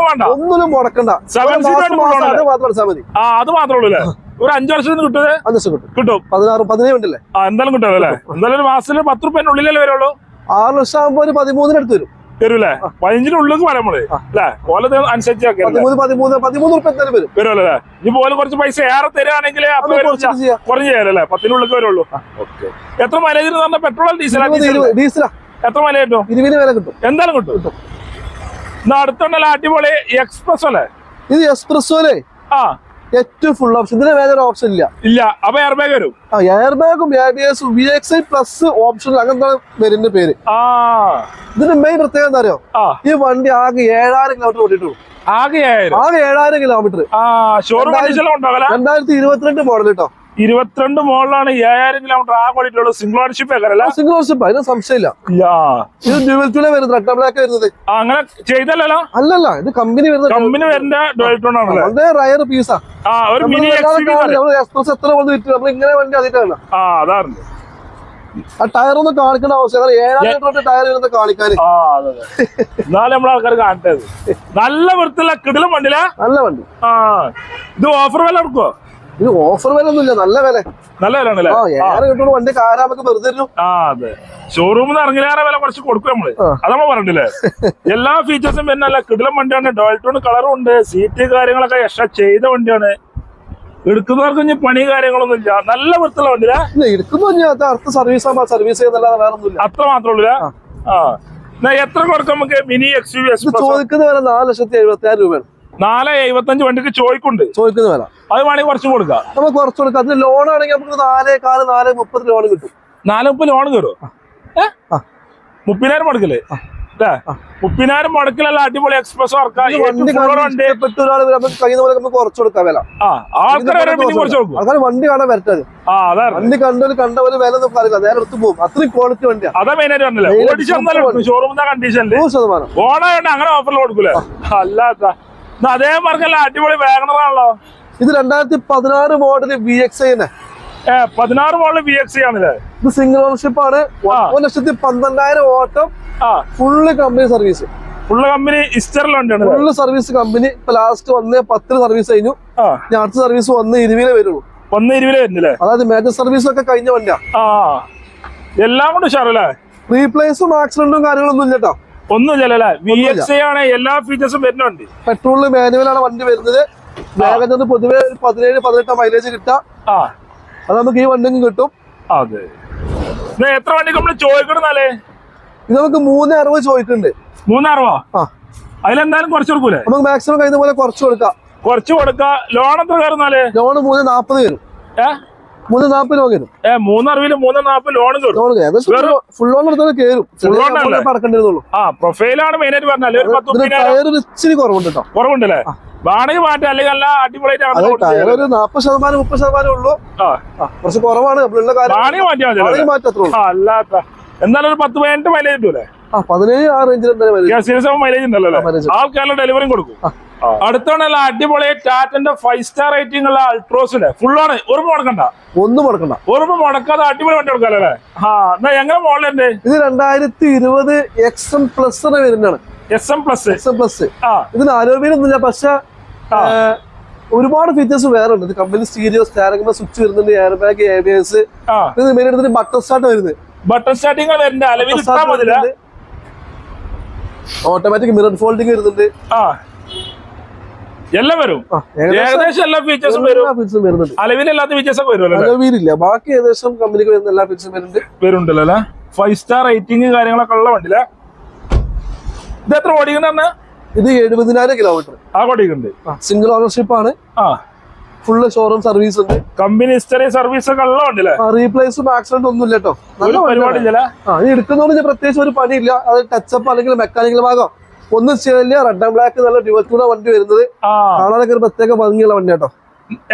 [SPEAKER 2] വേണ്ട.
[SPEAKER 1] ഒന്നിനും മുടക്കണ്ട.
[SPEAKER 2] സെവൻ
[SPEAKER 1] സീറ്റ് മാത്രം അടിച്ചാൽ മതി.
[SPEAKER 2] ആ അത് മാത്രമേ ഉള്ളൂ ഒരു അഞ്ചു വർഷത്തിന് കിട്ടുന്നത്?
[SPEAKER 1] അഞ്ച് വർഷം കിട്ടും.
[SPEAKER 2] കിട്ടും.
[SPEAKER 1] പതിനാറ് പതിനേഴ് ഉണ്ടല്ലേ
[SPEAKER 2] ആ എന്തായാലും കിട്ടും അല്ലേ? എന്തായാലും ഒരു മാസത്തിൽ പത്ത് റുപ്യന്റെ ഉള്ളിലല്ലേ വരുള്ളൂ?
[SPEAKER 1] ആറ് ലക്ഷം ആകുമ്പോൾ ഒരു പതിമൂന്നിന് അടുത്ത് വരും.
[SPEAKER 2] വരൂലേ പതിനഞ്ചിന് ഉള്ളിലേക്ക് വരാം നമ്മൾ. അല്ലെ? ഓല അനുസരിച്ച്
[SPEAKER 1] പതിമൂന്ന് പതിമൂന്ന് പതിമൂന്ന് റുപ്യ എന്തായാലും വരും.
[SPEAKER 2] വരുമല്ലോ അല്ലേ ഇനി പോലെ കുറച്ച് പൈസ ഏറെ
[SPEAKER 1] തരുവാണെങ്കിൽ
[SPEAKER 2] കുറഞ്ഞു ചെയ്യാലല്ലേ പത്തിനുള്ളിലേക്ക് വരുള്ളൂ. എത്ര മൈലേജ് പെട്രോൾ
[SPEAKER 1] ഇരുപത് ഡീസലാ
[SPEAKER 2] എത്ര മൈലേജ് കിട്ടും?
[SPEAKER 1] ഇരുപത് വില കിട്ടും.
[SPEAKER 2] എന്തായാലും കിട്ടും? എന്നാ അടുത്തുണ്ടല്ലോ അടിപൊളി എക്സ്പ്രസ് അല്ലേ
[SPEAKER 1] ഇത് എക്സ്പ്രസ് അല്ലേ
[SPEAKER 2] ആ.
[SPEAKER 1] ഏറ്റവും ഫുൾ ഓപ്ഷൻ ഇതിന് വേറെ ഓപ്ഷൻ ഇല്ല.
[SPEAKER 2] ഇല്ല അപ്പൊ എയർ ബാഗ് വരും.
[SPEAKER 1] ആ എയർ ബാഗും എ ബി എസും V X I plus option അങ്ങനത്തെ വരുന്ന പേര്.
[SPEAKER 2] ആ.
[SPEAKER 1] ഇതിന്റെ മെയിൻ പ്രത്യേകത എന്താ അറിയോ? ഈ വണ്ടി ആകെ ഏഴായിരം കിലോമീറ്റർ ഓടിയിട്ടുള്ളൂ.
[SPEAKER 2] ആകെ
[SPEAKER 1] ആകെ ഏഴായിരം കിലോമീറ്റർ രണ്ടായിരത്തി ഇരുപത്തിരണ്ട് മോഡൽ കേട്ടോ.
[SPEAKER 2] ഇരുപത്തിരണ്ട് മുകളിലാണ് ഏഴായിരം കിലോമീറ്റർ ആ ഓടിയിട്ടുള്ളൂ സിംഗിൾ ഓണർഷിപ്പ് അല്ല?
[SPEAKER 1] സിംഗിൾ ഓപ്ഷൻ അതിന് സംശയമില്ല. ഇത് വരുന്നത് റെഡ് ബ്ലാക്ക് വരുന്നത്.
[SPEAKER 2] അങ്ങനെ ചെയ്തല്ലോ
[SPEAKER 1] അല്ലല്ല ഇത് കമ്പനി വരുന്നത്
[SPEAKER 2] കമ്പനി വരുന്ന ആണല്ലേ?
[SPEAKER 1] വളരെ റയർ പീസാ
[SPEAKER 2] ആ. ഒരു മിനി
[SPEAKER 1] എക്സ്പ്രസ് എത്ര വന്ന് വിറ്റു നമ്മൾ ഇങ്ങനെ വണ്ടി അതിട്ടാണ്
[SPEAKER 2] ആ അതാണ്
[SPEAKER 1] ആ ടയർ ഒന്ന് കാണിക്കേണ്ട ആവശ്യം ഏഴായിരം ടയർ വരുന്നത് കാണിക്കാൻ
[SPEAKER 2] എന്നാലും നമ്മളെ ആൾക്കാർ കാണട്ടത് നല്ല വൃത്തിയുള്ള കിടിലും വണ്ടില
[SPEAKER 1] നല്ല വണ്ടി.
[SPEAKER 2] ആ. ഇത് ഓഫർ വില എടുക്കോ
[SPEAKER 1] ഇത് ഓഫർ വില ഒന്നുമില്ല നല്ല വില.
[SPEAKER 2] നല്ല വില
[SPEAKER 1] കിട്ടുന്ന വണ്ടി കാരാമൊക്കെ വെറുതെ തരും
[SPEAKER 2] ആ അതെ. ഷോറൂമിൽ നിന്ന് ഇറങ്ങിയാറെ വില കുറച്ച് കൊടുക്കും നമ്മൾ. അതമ്മ പറഞ്ഞില്ലേ? എല്ലാ ഫീച്ചേഴ്സും പിന്നെ അല്ല കിടിലം വണ്ടിയാണ് ഡോൾട്ടോൺ കളറും ഉണ്ട്. സീറ്റ് കാര്യങ്ങളൊക്കെ എക്സ്ട്രാ ചെയ്ത വണ്ടിയാണ്. എടുക്കുന്നവർക്ക് ഇനി പണി കാര്യങ്ങളൊന്നും ഇല്ല. നല്ല വൃത്തിയുള്ള വണ്ടിയില്ല
[SPEAKER 1] എടുക്കുന്ന അടുത്ത സർവീസ് സർവീസ്
[SPEAKER 2] അത്ര മാത്രമല്ല ആ. എത്ര കൊടുക്കും നമുക്ക്? മിനി എക്സ് യു എസ്
[SPEAKER 1] ചോദിക്കുന്ന വില നാല് ലക്ഷത്തി എഴുപത്തി ആയിരം രൂപയാണ്.
[SPEAKER 2] നാല് എഴുപത്തഞ്ച് വണ്ടിക്ക് ചോദിക്കുന്നുണ്ട്.
[SPEAKER 1] ചോദിക്കുന്ന വില.
[SPEAKER 2] അത് വേണമെങ്കിൽ കുറച്ച് കൊടുക്കാം.
[SPEAKER 1] നമുക്ക് കുറച്ച് കൊടുക്കാം. അതിന് ലോൺ ആണെങ്കിൽ നമുക്ക് നാലേ കാൽ നാല് മുപ്പത് ലോൺ കിട്ടും.
[SPEAKER 2] നാല് മുപ്പത് ലോൺ കയറും. മുപ്പതിനായിരം മുടക്കില്ലേ അല്ലേ മുപ്പതിനായിരം മുടക്കിലല്ല അടിപൊളി എക്സ്പ്രസ്
[SPEAKER 1] വണ്ടി കാണാൻ വരട്ടത് കണ്ടൊരു കണ്ട ഒരു വില നമുക്ക് അറിയില്ല. നേരെ എടുത്ത് പോകും. അത്രയും ക്വാളിറ്റി
[SPEAKER 2] അതാ മെയിൻ ആയിട്ട് പറഞ്ഞില്ലേ? ഷോറൂമിന്റെ
[SPEAKER 1] നൂറ് ശതമാനം.
[SPEAKER 2] ഓണായോണ്ട് അങ്ങനെ ഓഫറിൽ കൊടുക്കൂലേ? അല്ലാത്ത. അതേ മാർക്കല്ല അടിപൊളി വാഗണറാണല്ലോ
[SPEAKER 1] ഇത് രണ്ടായിരത്തി പതിനാറ് മോഡൽ വി എക്സ് ഐ
[SPEAKER 2] പതിനാറ് മോഡൽ വി എക്സ് ആണല്ലേ?
[SPEAKER 1] ഇത് സിംഗിൾ ഓണർഷിപ്പ് ആണ്. ഒരു ലക്ഷത്തി പന്ത്രണ്ടായിരം ഓട്ടം full company service
[SPEAKER 2] full company ഇസ്റ്ററിലുണ്ട്
[SPEAKER 1] full service company ഇപ്പൊ ലാസ്റ്റ് വന്ന് പത്തിന് സർവീസ് കഴിഞ്ഞു. ഞാൻ അടുത്ത സർവീസ് വന്ന് ഇരുപതിലേ വരുള്ളൂ.
[SPEAKER 2] ഒന്ന് ഇരുപത് വരുന്നില്ലേ?
[SPEAKER 1] അതായത് മേജർ സർവീസ് ഒക്കെ കഴിഞ്ഞ വണ്ടിയാ.
[SPEAKER 2] എല്ലാം കൊണ്ട് ഉഷാറല്ലേ?
[SPEAKER 1] റീപ്ലേസും ആക്സിഡന്റും കാര്യങ്ങളൊന്നും ഇല്ല ഒന്നും
[SPEAKER 2] ഇല്ലല്ലേ വി എക്സ് ആണ് എല്ലാ ഫീച്ചേഴ്സും വരുന്നുണ്ട്
[SPEAKER 1] പെട്രോളിൽ ആണ് വണ്ടി വരുന്നത്. വേഗത പൊതുവെ ഒരു പതിനേഴ് പതിനെട്ട് മൈലേജ് കിട്ടാം. അത് നമുക്ക് ഈ വണ്ടിക്ക് കിട്ടും.
[SPEAKER 2] അതെ. എത്ര വണ്ടി നമ്മൾ ചോദിക്കണമെന്നാലേ
[SPEAKER 1] ഇത് നമുക്ക് മൂന്ന് അറുപത് ചോദിക്കുന്നുണ്ട് മൂന്ന്
[SPEAKER 2] മൂന്നാറുവാ
[SPEAKER 1] ആ.
[SPEAKER 2] അതിലെന്തായാലും കുറച്ച് കൊടുക്കൂലേ?
[SPEAKER 1] നമുക്ക് മാക്സിമം കഴിഞ്ഞ പോലെ കുറച്ച് കൊടുക്കാം.
[SPEAKER 2] കുറച്ച് കൊടുക്കാം. ലോൺ എത്ര കയറുന്നാലേ
[SPEAKER 1] ലോൺ മൂന്ന് നാപ്പത് വരും
[SPEAKER 2] ഏ?
[SPEAKER 1] മൂന്ന് നാപ്പ് ലോൺ വരും
[SPEAKER 2] ഏ മൂന്നറിവിൽ മൂന്ന് നാൽപ്പത് ലോൺ കയറും
[SPEAKER 1] ഫുൾ ലോൺ എടുത്താൽ കയറും
[SPEAKER 2] ഫുൾ ലോൺ?
[SPEAKER 1] അടക്കേണ്ടിരുന്നുള്ളൂ
[SPEAKER 2] ആ പ്രൊഫൈലാണ് മെയിൻ ആയിട്ട് പറഞ്ഞാൽ
[SPEAKER 1] ടയർ ഇച്ചിരി കുറവുണ്ട് കേട്ടോ
[SPEAKER 2] കുറവുണ്ടല്ലേ? വാടക മാറ്റം അല്ലെങ്കിൽ നല്ല അടിപൊളിയായിട്ട്
[SPEAKER 1] ഒരു നാൽപ്പത് ശതമാനം മുപ്പത് ശതമാനം ഉള്ളൂ. കുറച്ച് കുറവാണ്.
[SPEAKER 2] വാടക മാറ്റിയാൽ മതി അല്ലാത്ത. എന്നാലും ഒരു പത്ത് പതിനെട്ട് മൈലേജ് കിട്ടൂലേ?
[SPEAKER 1] പതിനേഴ് ആ റേഞ്ചിൽ
[SPEAKER 2] സീരിയസ് മൈലേജ് ഉണ്ടല്ലോ. ആൾക്കാരുടെ ഡെലിവറിയും കൊടുക്കും. അടുത്തോണ്ടല്ല അടിപൊളി ടാറ്റന്റെ ഫൈവ് സ്റ്റാർ റേറ്റിംഗ് ഉള്ള അൾട്രോസിന്റെ ഫുള്ളാണ് ഒരു മുടക്കണ്ട
[SPEAKER 1] ഒന്നും മുടക്കണ്ട.
[SPEAKER 2] ഉറുമ്പ് മുടക്കാതെ അടിപൊളി വണ്ടി കൊടുക്കാല്ലേ അല്ലേ? ആ എന്നാ എങ്ങനെ മോഡലുണ്ട്
[SPEAKER 1] ഇത് രണ്ടായിരത്തി ഇരുപത് എക്സ് എം പ്ലസ് വരുന്നതാണ്
[SPEAKER 2] S M plus
[SPEAKER 1] X M plus
[SPEAKER 2] ആ.
[SPEAKER 1] ഇതിന് ആരോഗ്യമൊന്നുമില്ല പക്ഷെ ഒരുപാട് ഫീച്ചേഴ്സ് വേറെ ഉണ്ട്. കമ്പനി സ്റ്റീരിയോ സ്റ്റാരിംഗ് സ്വിച്ച് വരുന്നുണ്ട് airbag A B S
[SPEAKER 2] button
[SPEAKER 1] ഇത് മെയിൻ എടുത്തിട്ട് ബട്ടർ സ്റ്റാർട്ട് വരുന്നത്.
[SPEAKER 2] ബട്ടൺ സ്റ്റാർട്ടിങ് വരുന്നുണ്ട്. അലവിൽ
[SPEAKER 1] ഓട്ടോമാറ്റിക് മിറർ ഫോൾഡിംഗ് വരുന്നുണ്ട്.
[SPEAKER 2] ആ. എല്ലാം വരും.
[SPEAKER 1] ഏകദേശം
[SPEAKER 2] എല്ലാ ഫീച്ചേഴ്സും വരും.
[SPEAKER 1] ഫീച്ചേഴ്സും വരുന്നുണ്ട്.
[SPEAKER 2] അലവിലില്ലാത്ത ഫീച്ചേഴ്സ് ഒക്കെ വരുമല്ലോ അല്ലേ?
[SPEAKER 1] അലോവീലില്ല ബാക്കി ഏകദേശം കമ്പനിക്ക് വരുന്ന എല്ലാ ഫീച്ചേഴ്സും വരുന്നുണ്ട്.
[SPEAKER 2] വരുന്നുണ്ടല്ലോ അല്ലേ? ഫൈവ് സ്റ്റാർ റേറ്റിംഗ് കാര്യങ്ങളൊക്കെ ഉള്ള വണ്ടിയില്ലേ ഇത് എത്ര ഓടിക്കുന്നുണ്ട്
[SPEAKER 1] ഇത് എഴുപതിനായിരം കിലോമീറ്റർ
[SPEAKER 2] ആ ഓടിക്കുന്നുണ്ട്.
[SPEAKER 1] സിംഗിൾ ഓണർഷിപ്പ് ആണ്.
[SPEAKER 2] ആ.
[SPEAKER 1] ഫുള്ള് ഷോറൂം സർവീസ് ഉണ്ട്.
[SPEAKER 2] കമ്പനി ഹിസ്റ്ററി സർവീസ്
[SPEAKER 1] റീപ്ലേസും ആക്സിഡന്റ് ഒന്നും ഇല്ല കേട്ടോ
[SPEAKER 2] നല്ല പരിപാടി ഇല്ലല്ലേ?
[SPEAKER 1] ആ എടുക്കുന്നതുകൊണ്ട് ഞാൻ പ്രത്യേകിച്ച് ഒരു പണിയില്ല. അത് ടച്ചപ്പ് അല്ലെങ്കിൽ മെക്കാനിക്കൽ ഭാഗം. ഒന്നും ചെയ്യില്ല റെഡ് ആൻഡ് ബ്ലാക്ക് നല്ല ഡ്യുവൽറ്റൂടെ വണ്ടി വരുന്നത്. കാണാനൊക്കെ ഒരു പ്രത്യേക ഭംഗിയുള്ള വണ്ടി കേട്ടോ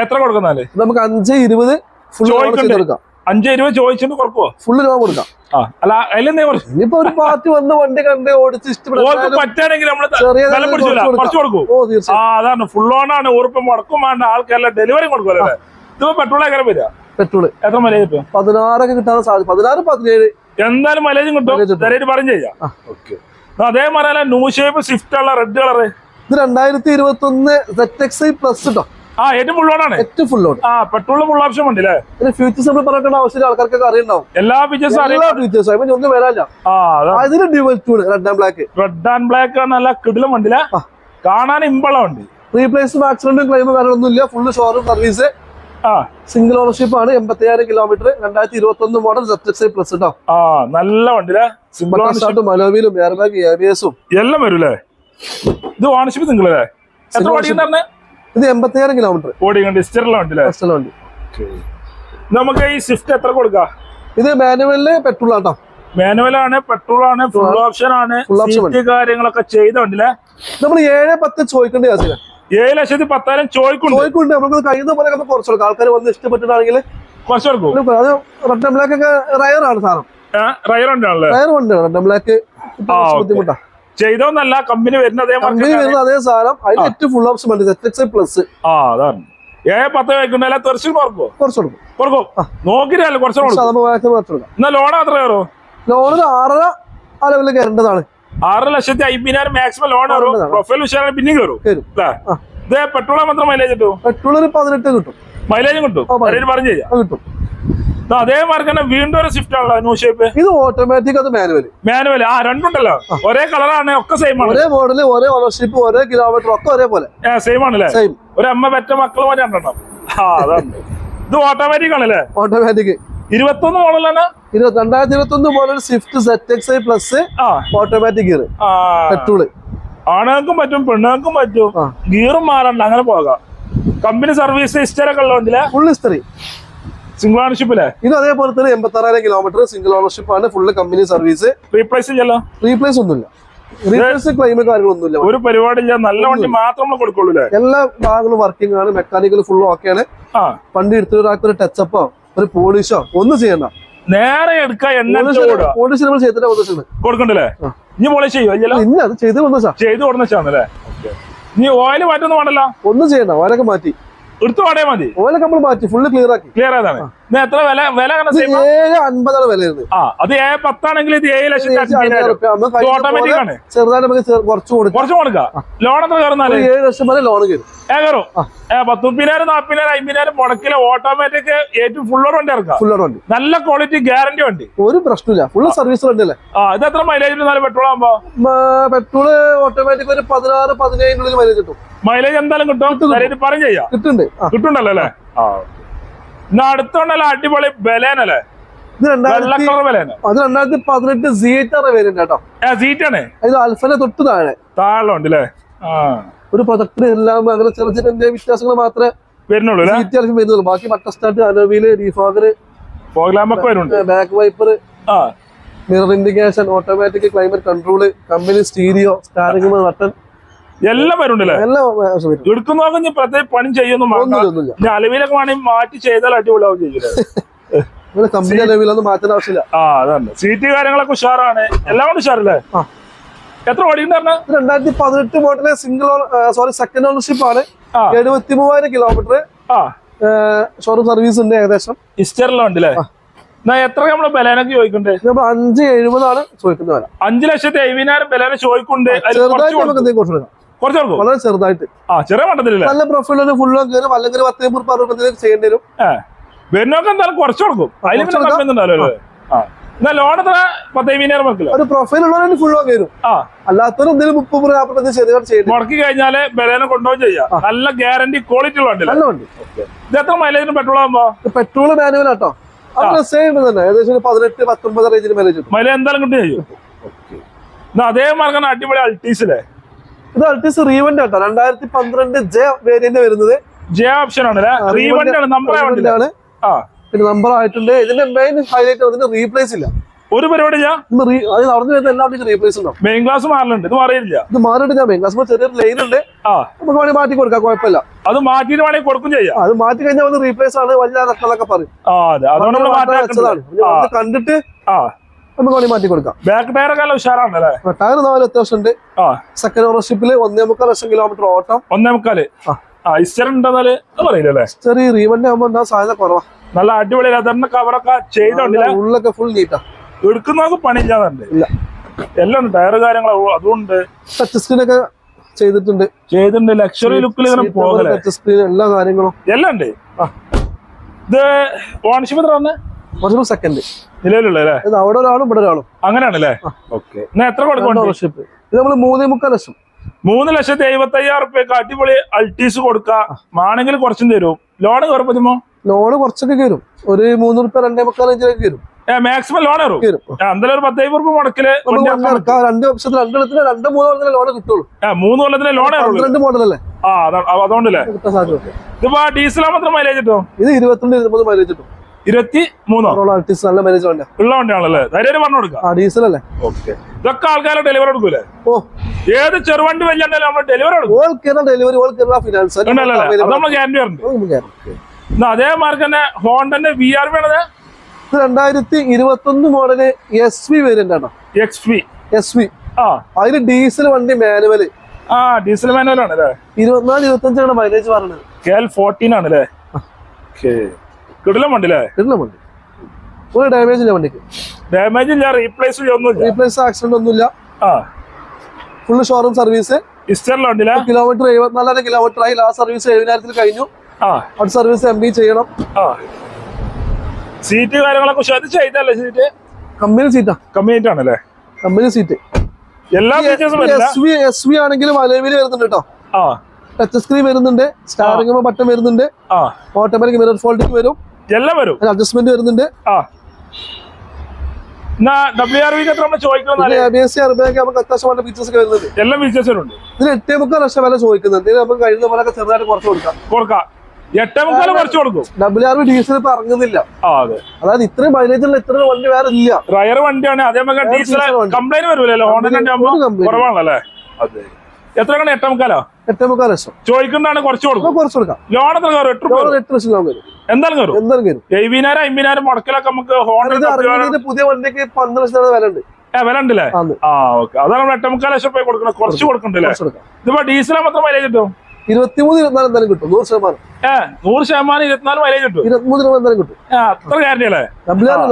[SPEAKER 2] എത്ര
[SPEAKER 1] കൊടുക്കുന്നാൽ? നമുക്ക് അഞ്ച് ഇരുപത് ഫുൾ കൊടുക്കാം
[SPEAKER 2] അഞ്ച് രൂപ ചോദിച്ചിട്ട് കുറക്കുവോ?
[SPEAKER 1] ഫുള്ള് രൂപ കൊടുക്കാം.
[SPEAKER 2] അല്ല അതിലെന്തേ കുറച്ച്?
[SPEAKER 1] ഇനിയിപ്പോ ഒരു പാർട്ടി വന്ന് വണ്ടി കണ്ട് ഓടിച്ച് ഇഷ്ടപ്പെടും
[SPEAKER 2] പറ്റുകയാണെങ്കിൽ നമ്മൾ കുറച്ച് കൊടുക്കും. ആ അതാണ്. ഫുൾ ഓൺ ആണ്. ഉറപ്പ് മുടക്കും വേണ്ട ആൾക്കെല്ലാം ഡെലിവറി കൊടുക്കുമല്ലോ ഇതിപ്പോ പെട്രോൾ എങ്ങനെ വരിക?
[SPEAKER 1] പെട്രോൾ
[SPEAKER 2] എത്ര മൈലേജ്
[SPEAKER 1] പതിനാറൊക്കെ കിട്ടാൻ സാധ്യത. പതിനാറ് പതിനേഴ്.
[SPEAKER 2] എന്തായാലും മൈലേജും കിട്ടും. തരേറ്റ് പറഞ്ഞു ചെയ്യാം.
[SPEAKER 1] ആ.
[SPEAKER 2] അതേ പറയാൻ ന്യൂ ഷേപ്പ് സ്വിഫ്റ്റ് ഉള്ള റെഡ് കളറ്
[SPEAKER 1] ഇത് രണ്ടായിരത്തി ഇരുപത്തി ഒന്ന് പ്ലസ് കേട്ടോ
[SPEAKER 2] ആ ഏറ്റവും ഫുൾ ആണ്.
[SPEAKER 1] ഏറ്റവും ഫുൾ ലോൺ
[SPEAKER 2] ആ പെട്രോൾ ഫുൾ ഓപ്ഷൻ ഉണ്ട് അല്ലേ
[SPEAKER 1] ഇതിന് ഫ്യൂച്ചേഴ്സ് നമ്മൾ പറയേണ്ട ആവശ്യമില്ല ആൾക്കാർക്കൊക്കെ അറിയുണ്ടാവും
[SPEAKER 2] എല്ലാ ഫീച്ചേഴ്സും
[SPEAKER 1] എല്ലാ ഫീച്ചേഴ്സും ഒന്നും വരാനില്ല. അതിന് dual tone red and black
[SPEAKER 2] red and black ആണ് നല്ല കിടിലം വണ്ടിയില്ല
[SPEAKER 1] ആ.
[SPEAKER 2] കാണാൻ ഇമ്പളമുണ്ട് വണ്ടി.
[SPEAKER 1] റീപ്ലേസും ആക്സിഡന്റും ക്ലെയിമും ഇല്ല. ഫുള്ള് ഷോറൂം സർവീസ്
[SPEAKER 2] ആ.
[SPEAKER 1] സിംഗിൾ ഓണർഷിപ്പ് ആണ്. എൺപത്തിയായിരം കിലോമീറ്റർ രണ്ടായിരത്തി ഇരുപത്തി ഒന്ന് മോഡൽ ZXi പ്ലസ് ഉണ്ടോ
[SPEAKER 2] ആ നല്ല വണ്ടിയില്ലേ സിംഗിൾ ഓണർഷിപ്പ്
[SPEAKER 1] സ്റ്റാർട്ടും എയർബാഗ് എ ബി എസും
[SPEAKER 2] എല്ലാം വരൂലേ ഇത് ഓണർഷിപ്പ് നിങ്ങളല്ലേ എത്ര
[SPEAKER 1] Single
[SPEAKER 2] ഓടിക്കുന്ന
[SPEAKER 1] ഇത് എൺപത്തിയായിരം കിലോമീറ്റർ വണ്ടി.
[SPEAKER 2] നമുക്ക് ഈ സ്വിഫ്റ്റ് എത്ര കൊടുക്കാം?
[SPEAKER 1] ഇത് മാനുവലിൽ പെട്രോൾ ആട്ടോ.
[SPEAKER 2] മാനുവൽ ആണ് പെട്രോൾ ആണ് ഫുൾ ഓപ്ഷൻ ആണ്. കാര്യങ്ങളൊക്കെ ചെയ്തോണ്ടല്ലേ
[SPEAKER 1] നമ്മൾ ഏഴ് പത്ത് ചോദിക്കേണ്ട കാര്യമില്ല
[SPEAKER 2] ഏഴ് ലക്ഷത്തി പത്തായിരം ചോദിക്കുന്നു
[SPEAKER 1] ചോദിക്കുന്നുണ്ട്. നമുക്ക് കഴിയുന്ന പോലെ നമുക്ക് കുറച്ച് കൊടുക്കാം. ആൾക്കാർ വന്ന് ഇഷ്ടപ്പെട്ടിട്ടാണെങ്കിൽ
[SPEAKER 2] കുറച്ച് കൊടുക്കും.
[SPEAKER 1] അത് റെഡ് ബ്ലാക്ക് ഒക്കെ റയർ ആണ് സാധനം.
[SPEAKER 2] റയർ ഉണ്ടാണല്ലേ
[SPEAKER 1] റയർ ഉണ്ട് റെഡ് ബ്ലാക്ക് ബുദ്ധിമുട്ടാ.
[SPEAKER 2] ചെയ്തോന്നല്ല കമ്പനി വരുന്ന അതേ
[SPEAKER 1] കമ്പനി വരുന്ന അതേ സാധനം. അതിന് ഏറ്റവും ഫുൾ ഓപ്ഷൻ ഉണ്ട് ZXi പ്ലസ്
[SPEAKER 2] ആ അതാണ്. ഏഴ് പത്ത് കഴിക്കുന്നല്ല തെറിച്ചു കുറക്കോ?
[SPEAKER 1] കുറച്ച് കൊടുക്കും.
[SPEAKER 2] കൊടുക്കും. നോക്കിയിട്ടല്ല കുറച്ച് എന്നാ ലോൺ എത്ര കയറും?
[SPEAKER 1] ലോണിന് ആറര ആ ലെവലിൽ കയറേണ്ടതാണ്.
[SPEAKER 2] ആറ് ലക്ഷത്തി അയ്യായിരം മാക്സിമം ലോൺ കയറും പ്രൊഫൈൽ ഉഷാറാണ് പിന്നെ കയറും. ഇത് പെട്രോൾ മാത്രം മൈലേജ് കിട്ടും
[SPEAKER 1] പെട്രോൾ ഒരു പതിനെട്ട് കിട്ടും.
[SPEAKER 2] മൈലേജും കിട്ടും. പറഞ്ഞു
[SPEAKER 1] കിട്ടും.
[SPEAKER 2] ദാ അതേ മാർക്ക് തന്നെ വീണ്ടും ഒരു സ്വിഫ്റ്റ് ആണല്ലോ ന്യൂ ഷേപ്പ്
[SPEAKER 1] ഇത് ഓട്ടോമാറ്റിക് അത് മാനുവൽ
[SPEAKER 2] മാനുവൽ ആ രണ്ടുണ്ടല്ലോ. ഒരേ കളറാണ് ഒക്കെ സെയിം ആണ്.
[SPEAKER 1] ഒരേ മോഡൽ ഒരേ ഓണർഷിപ്പ് ഒരേ കിലോമീറ്റർ ഒക്കെ ഒരേപോലെ.
[SPEAKER 2] സെയിം ആണല്ലേ?
[SPEAKER 1] സെയിം
[SPEAKER 2] ഒരു അമ്മ പെറ്റ മക്കൾ പോലെ രണ്ടെണ്ണം. ആ അതാണ്. ഇത് ഓട്ടോമാറ്റിക് ആണല്ലേ?
[SPEAKER 1] ഓട്ടോമാറ്റിക്
[SPEAKER 2] ഇരുപത്തൊന്ന് മോഡലാണ്
[SPEAKER 1] ഇരുപത്തി രണ്ടായിരത്തി ഇരുപത്തി ഒന്ന് model Swift I plus automatic gear petrol
[SPEAKER 2] ആണുങ്ങൾക്കും പറ്റും പെണ്ണുങ്ങൾക്കും പറ്റും. ഗിയറും മാറണ്ട അങ്ങനെ പോകാം. കമ്പനി സർവീസ് ഹിസ്റ്ററൊക്കെ ഉള്ളതിലെ
[SPEAKER 1] ഫുൾ ഹിസ്റ്ററി
[SPEAKER 2] സിംഗിൾ ഓണർഷിപ്പ് അല്ലേ
[SPEAKER 1] ഇത് അതേപോലെ തന്നെ എൺപത്തി ആറായിരം കിലോമീറ്റർ സിംഗിൾ ഓണർഷിപ്പ് ആണ്. ഫുള്ള് കമ്പനി സർവീസ്
[SPEAKER 2] റീപ്ലേസ് ചെയ്യാലോ
[SPEAKER 1] റീപ്ലേസ് ഒന്നുമില്ല. റീപ്ലേസ് കാര്യങ്ങളൊന്നുമില്ല.
[SPEAKER 2] ഒരു പരിപാടിയില്ല. നല്ല വണ്ടി മാത്രം കൊടുക്കുള്ളൂ
[SPEAKER 1] എല്ലാ ഭാഗങ്ങളും വർക്കിംഗ് ആണ്. മെക്കാനിക്കൽ ഫുൾ ഓക്കെ
[SPEAKER 2] ആണ്.
[SPEAKER 1] പണ്ട് എടുത്ത ഒരാൾക്ക് ഒരു ടച്ചപ്പോ ഒരു പോളിഷോ ഒന്നും ചെയ്യണ്ട.
[SPEAKER 2] നേരെ എടുക്കുക
[SPEAKER 1] പോളിഷ് നമ്മൾ ചെയ്തിട്ട് വന്നിട്ടുണ്ട്
[SPEAKER 2] കൊടുക്കണ്ടല്ലേ? ഇനി പോളിഷ്
[SPEAKER 1] ഇല്ല അത് ചെയ്ത്
[SPEAKER 2] ചെയ്ത് ഓയിൽ മാറ്റൊന്നും വേണ്ടല്ലോ?
[SPEAKER 1] ഒന്നും ചെയ്യണ്ട. ഓയിലൊക്കെ മാറ്റി.
[SPEAKER 2] എടുത്തു പാടേ മതി.
[SPEAKER 1] ഓയിലൊക്കെ നമ്മൾ മാറ്റി. ഫുള്ള് ക്ലിയർ ആക്കി.
[SPEAKER 2] ക്ലിയർ ആയതാണ്. എത്ര വില? വില
[SPEAKER 1] ഏഴ് അൻപതാണ് വില
[SPEAKER 2] ആ അത് ഏ പത്താണെങ്കിൽ ഇത് ഏഴ് ലക്ഷത്തി ഓട്ടോമാറ്റിക് ആണ്.
[SPEAKER 1] ചെറുതായിട്ട് നമുക്ക് കുറച്ച് കൊടുക്കാം.
[SPEAKER 2] കുറച്ച് കൊടുക്കാം. ലോൺ എത്ര
[SPEAKER 1] കയറുന്നാൽ? ഏഴ് ലക്ഷം വരെ ലോൺ കയറും.
[SPEAKER 2] ഏ കയറും. പത്തുപ്പതിനായിരം നാപ്പതിനായിരം അമ്പതിനായിരം മുടക്കിൽ ഓട്ടോമാറ്റിക് ഏറ്റവും ഫുള്ളോട് വണ്ടി ഇറക്കാം.
[SPEAKER 1] ഫുൾ വണ്ടി.
[SPEAKER 2] നല്ല ക്വാളിറ്റി ഗ്യാരണ്ടി വണ്ടി.
[SPEAKER 1] ഒരു പ്രശ്നമില്ല ഫുൾ സർവീസ് വണ്ടി അല്ലേ?
[SPEAKER 2] ആ ഇത് എത്ര മൈലേജ് നാല് പെട്രോൾ ആകുമ്പോ
[SPEAKER 1] പെട്രോൾ ഓട്ടോമാറ്റിക് ഒരു പതിനാറ് പതിനേഴിനുള്ളിൽ മൈലേജ് കിട്ടും.
[SPEAKER 2] മൈലേജ് എന്തായാലും കിട്ടും. പറയും ചെയ്യാം.
[SPEAKER 1] കിട്ടുന്നുണ്ട്.
[SPEAKER 2] കിട്ടുന്നുണ്ടല്ലോ അല്ലേ? ആ. ഇന്ന് അടുത്തോണ്ടല്ലോ അടിപൊളി ബലേനല്ലേ?
[SPEAKER 1] അത് രണ്ടായിരത്തി പതിനെട്ട് വേരിയന്റ് കേട്ടോ.
[SPEAKER 2] സീറ്റാണ്
[SPEAKER 1] ഇത് അൽഫനെ തൊട്ട് താഴെ.
[SPEAKER 2] താഴെ ഉണ്ട് അല്ലേ ആ.
[SPEAKER 1] ഒരു പ്രൊജക്ടിന് എല്ലാം അങ്ങനെ ചെറിയ ചെറിയ എന്തെങ്കിലും വ്യത്യാസങ്ങൾ മാത്രമേ
[SPEAKER 2] വരുന്നുള്ളൂ അല്ലേ?
[SPEAKER 1] സീറ്റ് അൽഫം വരുന്നുള്ളൂ. ബാക്കി defogger wiper mirror indication automatic climate control company stereo steering button
[SPEAKER 2] എല്ലാം വരുന്നുണ്ടല്ലേ
[SPEAKER 1] എല്ലാം ആവശ്യം വരും.
[SPEAKER 2] എടുക്കുന്ന നോക്കി പ്രത്യേക പണി ചെയ്യൊന്നും ഇനി അലവിലൊക്കെ വേണമെങ്കിൽ മാറ്റി ചെയ്താൽ അടിപൊളിയാവും ചെയ്യില്ലേ
[SPEAKER 1] ഇവിടെ കമ്പനി അലോവിലൊന്നും മാറ്റേണ്ട ആവശ്യമില്ല.
[SPEAKER 2] ആ അതാണ് സീറ്റ് കാര്യങ്ങളൊക്കെ ഉഷാറാണ്. എല്ലാം കൊണ്ട് ഉഷാറല്ലേ? എത്ര
[SPEAKER 1] ഇത് രണ്ടായിരത്തി പതിനെട്ട് മോഡലെ സിംഗിൾ സോറി സെക്കൻഡ് ഓണർഷിപ്പ് ആണ്. എഴുപത്തി മൂവായിരം കിലോമീറ്റർ
[SPEAKER 2] ആ.
[SPEAKER 1] ഷോറൂം സർവീസ് ഉണ്ട് ഏകദേശം.
[SPEAKER 2] ഇസ്റ്ററിലും ഉണ്ട് അല്ലേ എന്നാ എത്ര നമ്മൾ ബലേനൊക്കെ ചോദിക്കണ്ടേ?
[SPEAKER 1] നമ്മൾ അഞ്ച് എഴുപതാണ് ചോദിക്കുന്നത്
[SPEAKER 2] അഞ്ചു ലക്ഷത്തി എഴുപതിനായിരം ബലേന ചോദിക്കുന്നുണ്ട്. കുറച്ച്
[SPEAKER 1] വളരെ ചെറുതായിട്ട്.
[SPEAKER 2] ആ ചെറിയ മട്ടത്തിലല്ലേ?
[SPEAKER 1] നല്ല പ്രൊഫൈലിന് ഫുള്ളോ കയറും. അല്ലെങ്കിൽ പത്ത് അമ്പത് അറുപത് ചെയ്യേണ്ടി വരും.
[SPEAKER 2] വരുന്നൊക്കെ എന്തായാലും കുറച്ച് കൊടുക്കും. ആ എന്നാ ലോൺ എത്ര? പത്ത് എഴുപതിനായിരം വെക്കില്ല
[SPEAKER 1] ഒരു പ്രൊഫൈൽ ഉള്ളവരെ ഫുള്ളോ കയറും.
[SPEAKER 2] ആ.
[SPEAKER 1] അല്ലാത്തവരും എന്തെങ്കിലും മുപ്പത് നാൽപ്പത്തഞ്ച് ചെറുതായിട്ട് ചെയ്യേണ്ടി
[SPEAKER 2] മുടക്കി കഴിഞ്ഞാൽ ബലേന കൊണ്ടുപോയി ചെയ്യാം. നല്ല ഗ്യാരണ്ടി ക്വാളിറ്റി ഉള്ള വണ്ടിയില്ലേ?
[SPEAKER 1] നല്ല വണ്ടി
[SPEAKER 2] ഇത് എത്ര മൈലേജിന് പെട്രോൾ ആകുമ്പോ
[SPEAKER 1] പെട്രോൾ മാനുവൽ ആട്ടോ. സെയിം തന്നെ. ഏകദേശം പതിനെട്ട് പത്തൊമ്പത് റേഞ്ചിൽ മൈലേജ്
[SPEAKER 2] മൈലേജ് എന്തായാലും കിട്ടും ചെയ്യും. അതേ മാർക്കാണ് അടിപൊളി അൾട്ടീസിലെ
[SPEAKER 1] ഇത് അൾട്ടിസ് റീവൻഡ് കേട്ടോ രണ്ടായിരത്തി പന്ത്രണ്ട് ജെ വേരിയന്റ് വരുന്നത്
[SPEAKER 2] ജെ ഓപ്ഷൻ ആണ്
[SPEAKER 1] പിന്നെ നമ്പർ ആയിട്ടുണ്ട്. ഇതിന്റെ മെയിൻ ഹൈലൈറ്റ് ഇതിന്റെ റീപ്ലേസ് ഇല്ല.
[SPEAKER 2] ഒരു പരിപാടി
[SPEAKER 1] റീപ്ലേസ് ഉണ്ടാവും.
[SPEAKER 2] മെയിൻ ക്ലാസ് മാറലുണ്ട്. ഇത് മാറിയില്ല
[SPEAKER 1] ഇത് മാറിയിട്ട് ഞാൻ മെയിൻ ക്ലാസ് ചെറിയൊരു ലൈൻ ഉണ്ട്. നമുക്ക് വേണമെങ്കിൽ മാറ്റി കൊടുക്കാം കുഴപ്പമില്ല.
[SPEAKER 2] അത് മാറ്റിയിട്ട് വേണമെങ്കിൽ കൊടുക്കും ചെയ്യാം.
[SPEAKER 1] അത് മാറ്റി കഴിഞ്ഞാൽ റീപ്ലേസ് ആണ് വലിയ പറയും. കണ്ടിട്ട്
[SPEAKER 2] ആ.
[SPEAKER 1] നമുക്ക് വേണമെങ്കിൽ മാറ്റി കൊടുക്കാം.
[SPEAKER 2] ബാക്ക് ടയർ ഒക്കെ ഉഷാറാണല്ലേ?
[SPEAKER 1] ടയർ നാല് അത്യാവശ്യം ഉണ്ട് സെക്കൻഡ് ഓണർഷിപ്പിൽ ഒന്നേ മുക്കാൽ ലക്ഷം കിലോമീറ്റർ ഓട്ടം.
[SPEAKER 2] ഒന്നേ മുക്കാൽ.
[SPEAKER 1] ആ.
[SPEAKER 2] ആ അത് പറയില്ലല്ലേ?
[SPEAKER 1] ചെറിയ റീവന്റെ ആകുമ്പോൾ എന്താ സാധ്യത കുറവാ.
[SPEAKER 2] നല്ല അടിപൊളി ലെതറിന്റെ കവറൊക്കെ ചെയ്തോണ്ടില്ല?
[SPEAKER 1] ഉള്ളൊക്കെ ഫുൾ നീറ്റാ
[SPEAKER 2] എടുക്കുന്നവർക്ക് പണിയില്ലാന്നുണ്ട്
[SPEAKER 1] ഇല്ല.
[SPEAKER 2] എല്ലാം ഉണ്ട്. ടയർ കാര്യങ്ങൾ അതുകൊണ്ട്
[SPEAKER 1] ടച്ച് സ്ക്രീൻ ഒക്കെ ചെയ്തിട്ടുണ്ട്.
[SPEAKER 2] ചെയ്തിട്ടുണ്ട്. ലക്ഷറി ലുക്കിൽ ഇങ്ങനെ പോകലെ
[SPEAKER 1] ടച്ച് സ്ക്രീൻ എല്ലാ കാര്യങ്ങളും.
[SPEAKER 2] എല്ലാം ഉണ്ട്. ഇത് ഓണർഷിപ്പ് എത്ര തന്നെ
[SPEAKER 1] സെക്കൻഡ്
[SPEAKER 2] നിലവിലുള്ള അല്ലേ?
[SPEAKER 1] ഇത് അവിടെ ഒരാളും ഇവിടെ ഒരാളും.
[SPEAKER 2] അങ്ങനെയാണല്ലേ? ഓക്കെ എന്നാ എത്ര കൊടുക്കും
[SPEAKER 1] ഓണർഷിപ്പ് ഇത് നമ്മൾ മൂന്നേ മുക്കാൽ ലക്ഷം.
[SPEAKER 2] മൂന്ന് ലക്ഷത്തി എഴുപത്തി അയ്യായിരം റുപ്യക്ക് അടിപൊളി അൾട്ടീസ് കൊടുക്കാം. ആണെങ്കിൽ കുറച്ചും തരും. ലോൺ കുറപ്പോ
[SPEAKER 1] ലോൺ കുറച്ചൊക്കെ കയറും. ഒരു മൂന്ന് റുപ്യ രണ്ടേ മുക്കാൽ അഞ്ചിലൊക്കെ കയറും.
[SPEAKER 2] മാക്സിമം ലോൺ കയറും? എന്തായാലും ഒരു പത്തേ റുപ്യ
[SPEAKER 1] മുടക്കിൽ രണ്ട് രണ്ട് മൂന്ന് കൊല്ലത്തിന് ലോൺ കിട്ടുള്ളൂ.
[SPEAKER 2] ഏ, മൂന്ന് കൊല്ലത്തിന് ലോൺ
[SPEAKER 1] രണ്ട്
[SPEAKER 2] ആ അതാ- അതുകൊണ്ടല്ലേ? ഇതിപ്പോ ഡീസലാ മാത്രം മൈലേജ് കിട്ടും?
[SPEAKER 1] ഇത് ഇരുപത്തിരണ്ട് ഇരുപത് മൈലേജ് കിട്ടും.
[SPEAKER 2] ഇരുപത്തി മൂന്നോ
[SPEAKER 1] നല്ല മൈലേജ് വണ്ടിയാ
[SPEAKER 2] ഉള്ള വണ്ടിയാണല്ലേ? ധൈര്യം പറഞ്ഞു കൊടുക്കാം
[SPEAKER 1] ഡീസൽ അല്ലേ
[SPEAKER 2] ഓക്കെ. ഇതൊക്കെ ആൾക്കാരെ ഡെലിവറി കൊടുക്കൂലേ?
[SPEAKER 1] ഓ.
[SPEAKER 2] ഏത് ചെറുവണ്ടി വലിയ നമ്മൾ ഡെലിവറി
[SPEAKER 1] കേരള ഡെലിവറി ഫിനാൻസ്
[SPEAKER 2] നമ്മൾ ഗ്യാരണ്ടി ഉണ്ട്. എന്നാ അതേ മാർക്ക് തന്നെ ഹോണ്ടന്റെ വി ആർ വേണത്
[SPEAKER 1] ഇത് രണ്ടായിരത്തി ഇരുപത്തി ഒന്ന് മോഡൽ എസ് വി വേരിയന്റ് ആണോ?
[SPEAKER 2] എക്സ് വി
[SPEAKER 1] എസ് വി
[SPEAKER 2] ആ.
[SPEAKER 1] അതിന് ഡീസൽ വണ്ടി മാനുവൽ
[SPEAKER 2] ആ ഡീസൽ മാനുവൽ ആണ് അല്ലേ
[SPEAKER 1] ഇരുപത്തിനാല് ഇരുപത്തഞ്ചാണ് മൈലേജ് പറഞ്ഞത്.
[SPEAKER 2] കെ എൽ ഫോർട്ടീൻ ആണ് അല്ലേ ഓക്കെ കിടിലം വണ്ടി അല്ലേ
[SPEAKER 1] കിട്ടില്ല വണ്ടി. ഒരു ഡാമേജ് ഇല്ല വണ്ടിക്ക്.
[SPEAKER 2] ഡാമേജ് ഇല്ല റീപ്ലേസ് ഒന്നുമില്ല.
[SPEAKER 1] റീപ്ലേസ് ആക്സിഡന്റ് ഒന്നുമില്ല.
[SPEAKER 2] ആ.
[SPEAKER 1] ഫുൾ ഷോറൂം സർവീസ്
[SPEAKER 2] ഇസ്റ്ററിലെ വണ്ടിയില്ല
[SPEAKER 1] കിലോമീറ്റർ എഴുപത്തിനാലര കിലോമീറ്റർ ആയി. ലാസ്റ്റ് സർവീസ് എഴുപതിനായിരത്തിൽ കഴിഞ്ഞു.
[SPEAKER 2] ആ.
[SPEAKER 1] സർവീസ് എം ബി ചെയ്യണം.
[SPEAKER 2] ആ. സീറ്റ് കാര്യങ്ങളൊക്കെ ഇത് ചെയ്തല്ലേ സീറ്റ്
[SPEAKER 1] കമ്പനി സീറ്റാ
[SPEAKER 2] കമ്മിയായിട്ട് ആണല്ലേ?
[SPEAKER 1] കമ്പനി സീറ്റ്
[SPEAKER 2] എല്ലാ
[SPEAKER 1] എസ് വി എസ് വി ആണെങ്കിലും അലേവിൽ വരുന്നുണ്ട് കേട്ടോ.
[SPEAKER 2] ആ.
[SPEAKER 1] ടച്ച് സ്ക്രീൻ വരുന്നുണ്ട്. സ്റ്റാറിംഗ് ബട്ടൺ വരുന്നുണ്ട്. ഓട്ടോമാറ്റിക് മിറർ ഫോൾഡിങ് വരും.
[SPEAKER 2] എല്ലാം വരും.
[SPEAKER 1] അഡ്ജസ്റ്റ്മെന്റ് വരുന്നുണ്ട്.
[SPEAKER 2] ആ. എല്ലാം ഫീച്ചേഴ്സും ഉണ്ട്
[SPEAKER 1] ഇതിന് എട്ടേ മുക്കാൽ ലക്ഷം വില ചോദിക്കുന്നുണ്ട്. നമുക്ക് കഴിയുന്ന പോലെ ചെറുതായിട്ട് കുറച്ച് കൊടുക്കാം.
[SPEAKER 2] കൊടുക്കാം. എട്ടേ മുക്കാലും കുറച്ച് കൊടുക്കും.
[SPEAKER 1] ഡബ്ല്യു ആർ ഡീസൽ
[SPEAKER 2] അതെ.
[SPEAKER 1] അതായത് ഇത്രയും മൈലേജ് ഇത്ര വണ്ടി വേറെ ഇല്ല.
[SPEAKER 2] റയർ വണ്ടിയാണ്. അതേപോലെ ഡീസൽ. കംപ്ലൈന്റ് വരൂലല്ലോ. ഹോണ്ടൻ കുറവാണല്ലേ അതെ. എത്ര കണ്ട എട്ടേ മുക്കാലോ?
[SPEAKER 1] എട്ടേ മുക്കാൽ ലക്ഷം
[SPEAKER 2] ചോദിക്കുന്നതാണ് കുറച്ച് കൊടുക്കും.
[SPEAKER 1] കുറച്ച് കൊടുക്കാം.
[SPEAKER 2] ലോൺ എത്ര കയറും? എട്ട്
[SPEAKER 1] ലോൺ എട്ട് ലക്ഷം ലോൺ വരും.
[SPEAKER 2] എന്തായാലും കയറും?
[SPEAKER 1] എന്തായാലും കയറും.
[SPEAKER 2] എഴുപതിനായിരം അമ്പതിനായിരം മുടക്കിലൊക്കെ നമുക്ക്
[SPEAKER 1] പുതിയ വണ്ടിക്ക് പന്ത്രണ്ട് ലക്ഷം വില ഉണ്ട്
[SPEAKER 2] വില ഉണ്ടല്ലേ. ആ ഓക്കെ. അതാണ് നമ്മൾ എട്ടേ മുക്കാൽ ലക്ഷം രൂപ കൊടുക്കണം കുറച്ച് കൊടുക്കണ്ടല്ലേ? ഇതിപ്പോ ഡീസൽ മാത്രം മൈലേജ് കിട്ടും?
[SPEAKER 1] ഇരുപത്തിമൂന്ന് ഇരുപത്തിനാല് എന്തായാലും കിട്ടും. നൂറ് ശതമാനം.
[SPEAKER 2] ഏ നൂറ് ശതമാനം ഇരുപത്തിനാല് മൈലേജ് കിട്ടും.
[SPEAKER 1] ഇരുപത്തിമൂന്ന് രൂപ എന്തായാലും കിട്ടും.
[SPEAKER 2] അത്ര ഗ്യാരണ്ടി അല്ലേ?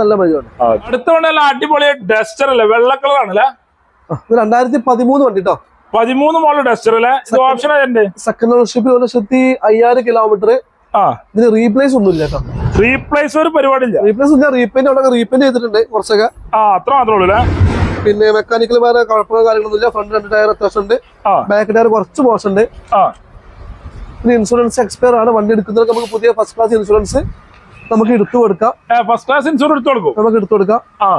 [SPEAKER 1] നല്ല മൈലേജ്
[SPEAKER 2] അടുത്ത വണ്ടി അടിപൊളി ഡസ്റ്റർ അല്ലേ? വെള്ള കളർ ആണല്ലേ
[SPEAKER 1] രണ്ടായിരത്തി പതിമൂന്ന് വണ്ടി കേട്ടോ
[SPEAKER 2] പതിമൂന്ന് മോഡൽ ഇത് ഓപ്ഷൻ
[SPEAKER 1] സെക്കൻഡ് ഓണർഷിപ്പ് ഒരു ലക്ഷത്തി അയ്യായിരം കിലോമീറ്റർ
[SPEAKER 2] ആ.
[SPEAKER 1] ഇതിന് റീപ്ലേസ് ഒന്നും ഇല്ല
[SPEAKER 2] റീപ്ലേസ് ഒരു പരിപാടിയില്ല.
[SPEAKER 1] റീപ്ലേസ് ഞാൻ റീപെയിന്റ് അവിടെ റീപെയിന്റ് ചെയ്തിട്ടുണ്ട് കുറച്ചൊക്കെ.
[SPEAKER 2] ആ അത്ര മാത്രമേ ഉള്ളൂ
[SPEAKER 1] പിന്നെ മെക്കാനിക്കൽ വേറെ കുഴപ്പമോ കാര്യങ്ങളൊന്നുമില്ല. ഫ്രണ്ട് രണ്ട് ടയർ അത്യാവശ്യം ഉണ്ട്. ബാക്ക് ടയർ കുറച്ച് മോശം ഉണ്ട്.
[SPEAKER 2] ആ.
[SPEAKER 1] പിന്നെ ഇൻഷുറൻസ് എക്സ്പയർ ആണ്. വണ്ടി എടുക്കുന്നവർക്ക് നമുക്ക് പുതിയ ഫസ്റ്റ് ക്ലാസ് ഇൻഷുറൻസ് നമുക്ക് എടുത്തു കൊടുക്കാം.
[SPEAKER 2] ഫസ്റ്റ് ക്ലാസ് ഇൻഷുറൻസ് എടുത്തു കൊടുക്കും.
[SPEAKER 1] നമുക്ക് എടുത്തു കൊടുക്കാം.
[SPEAKER 2] ആ.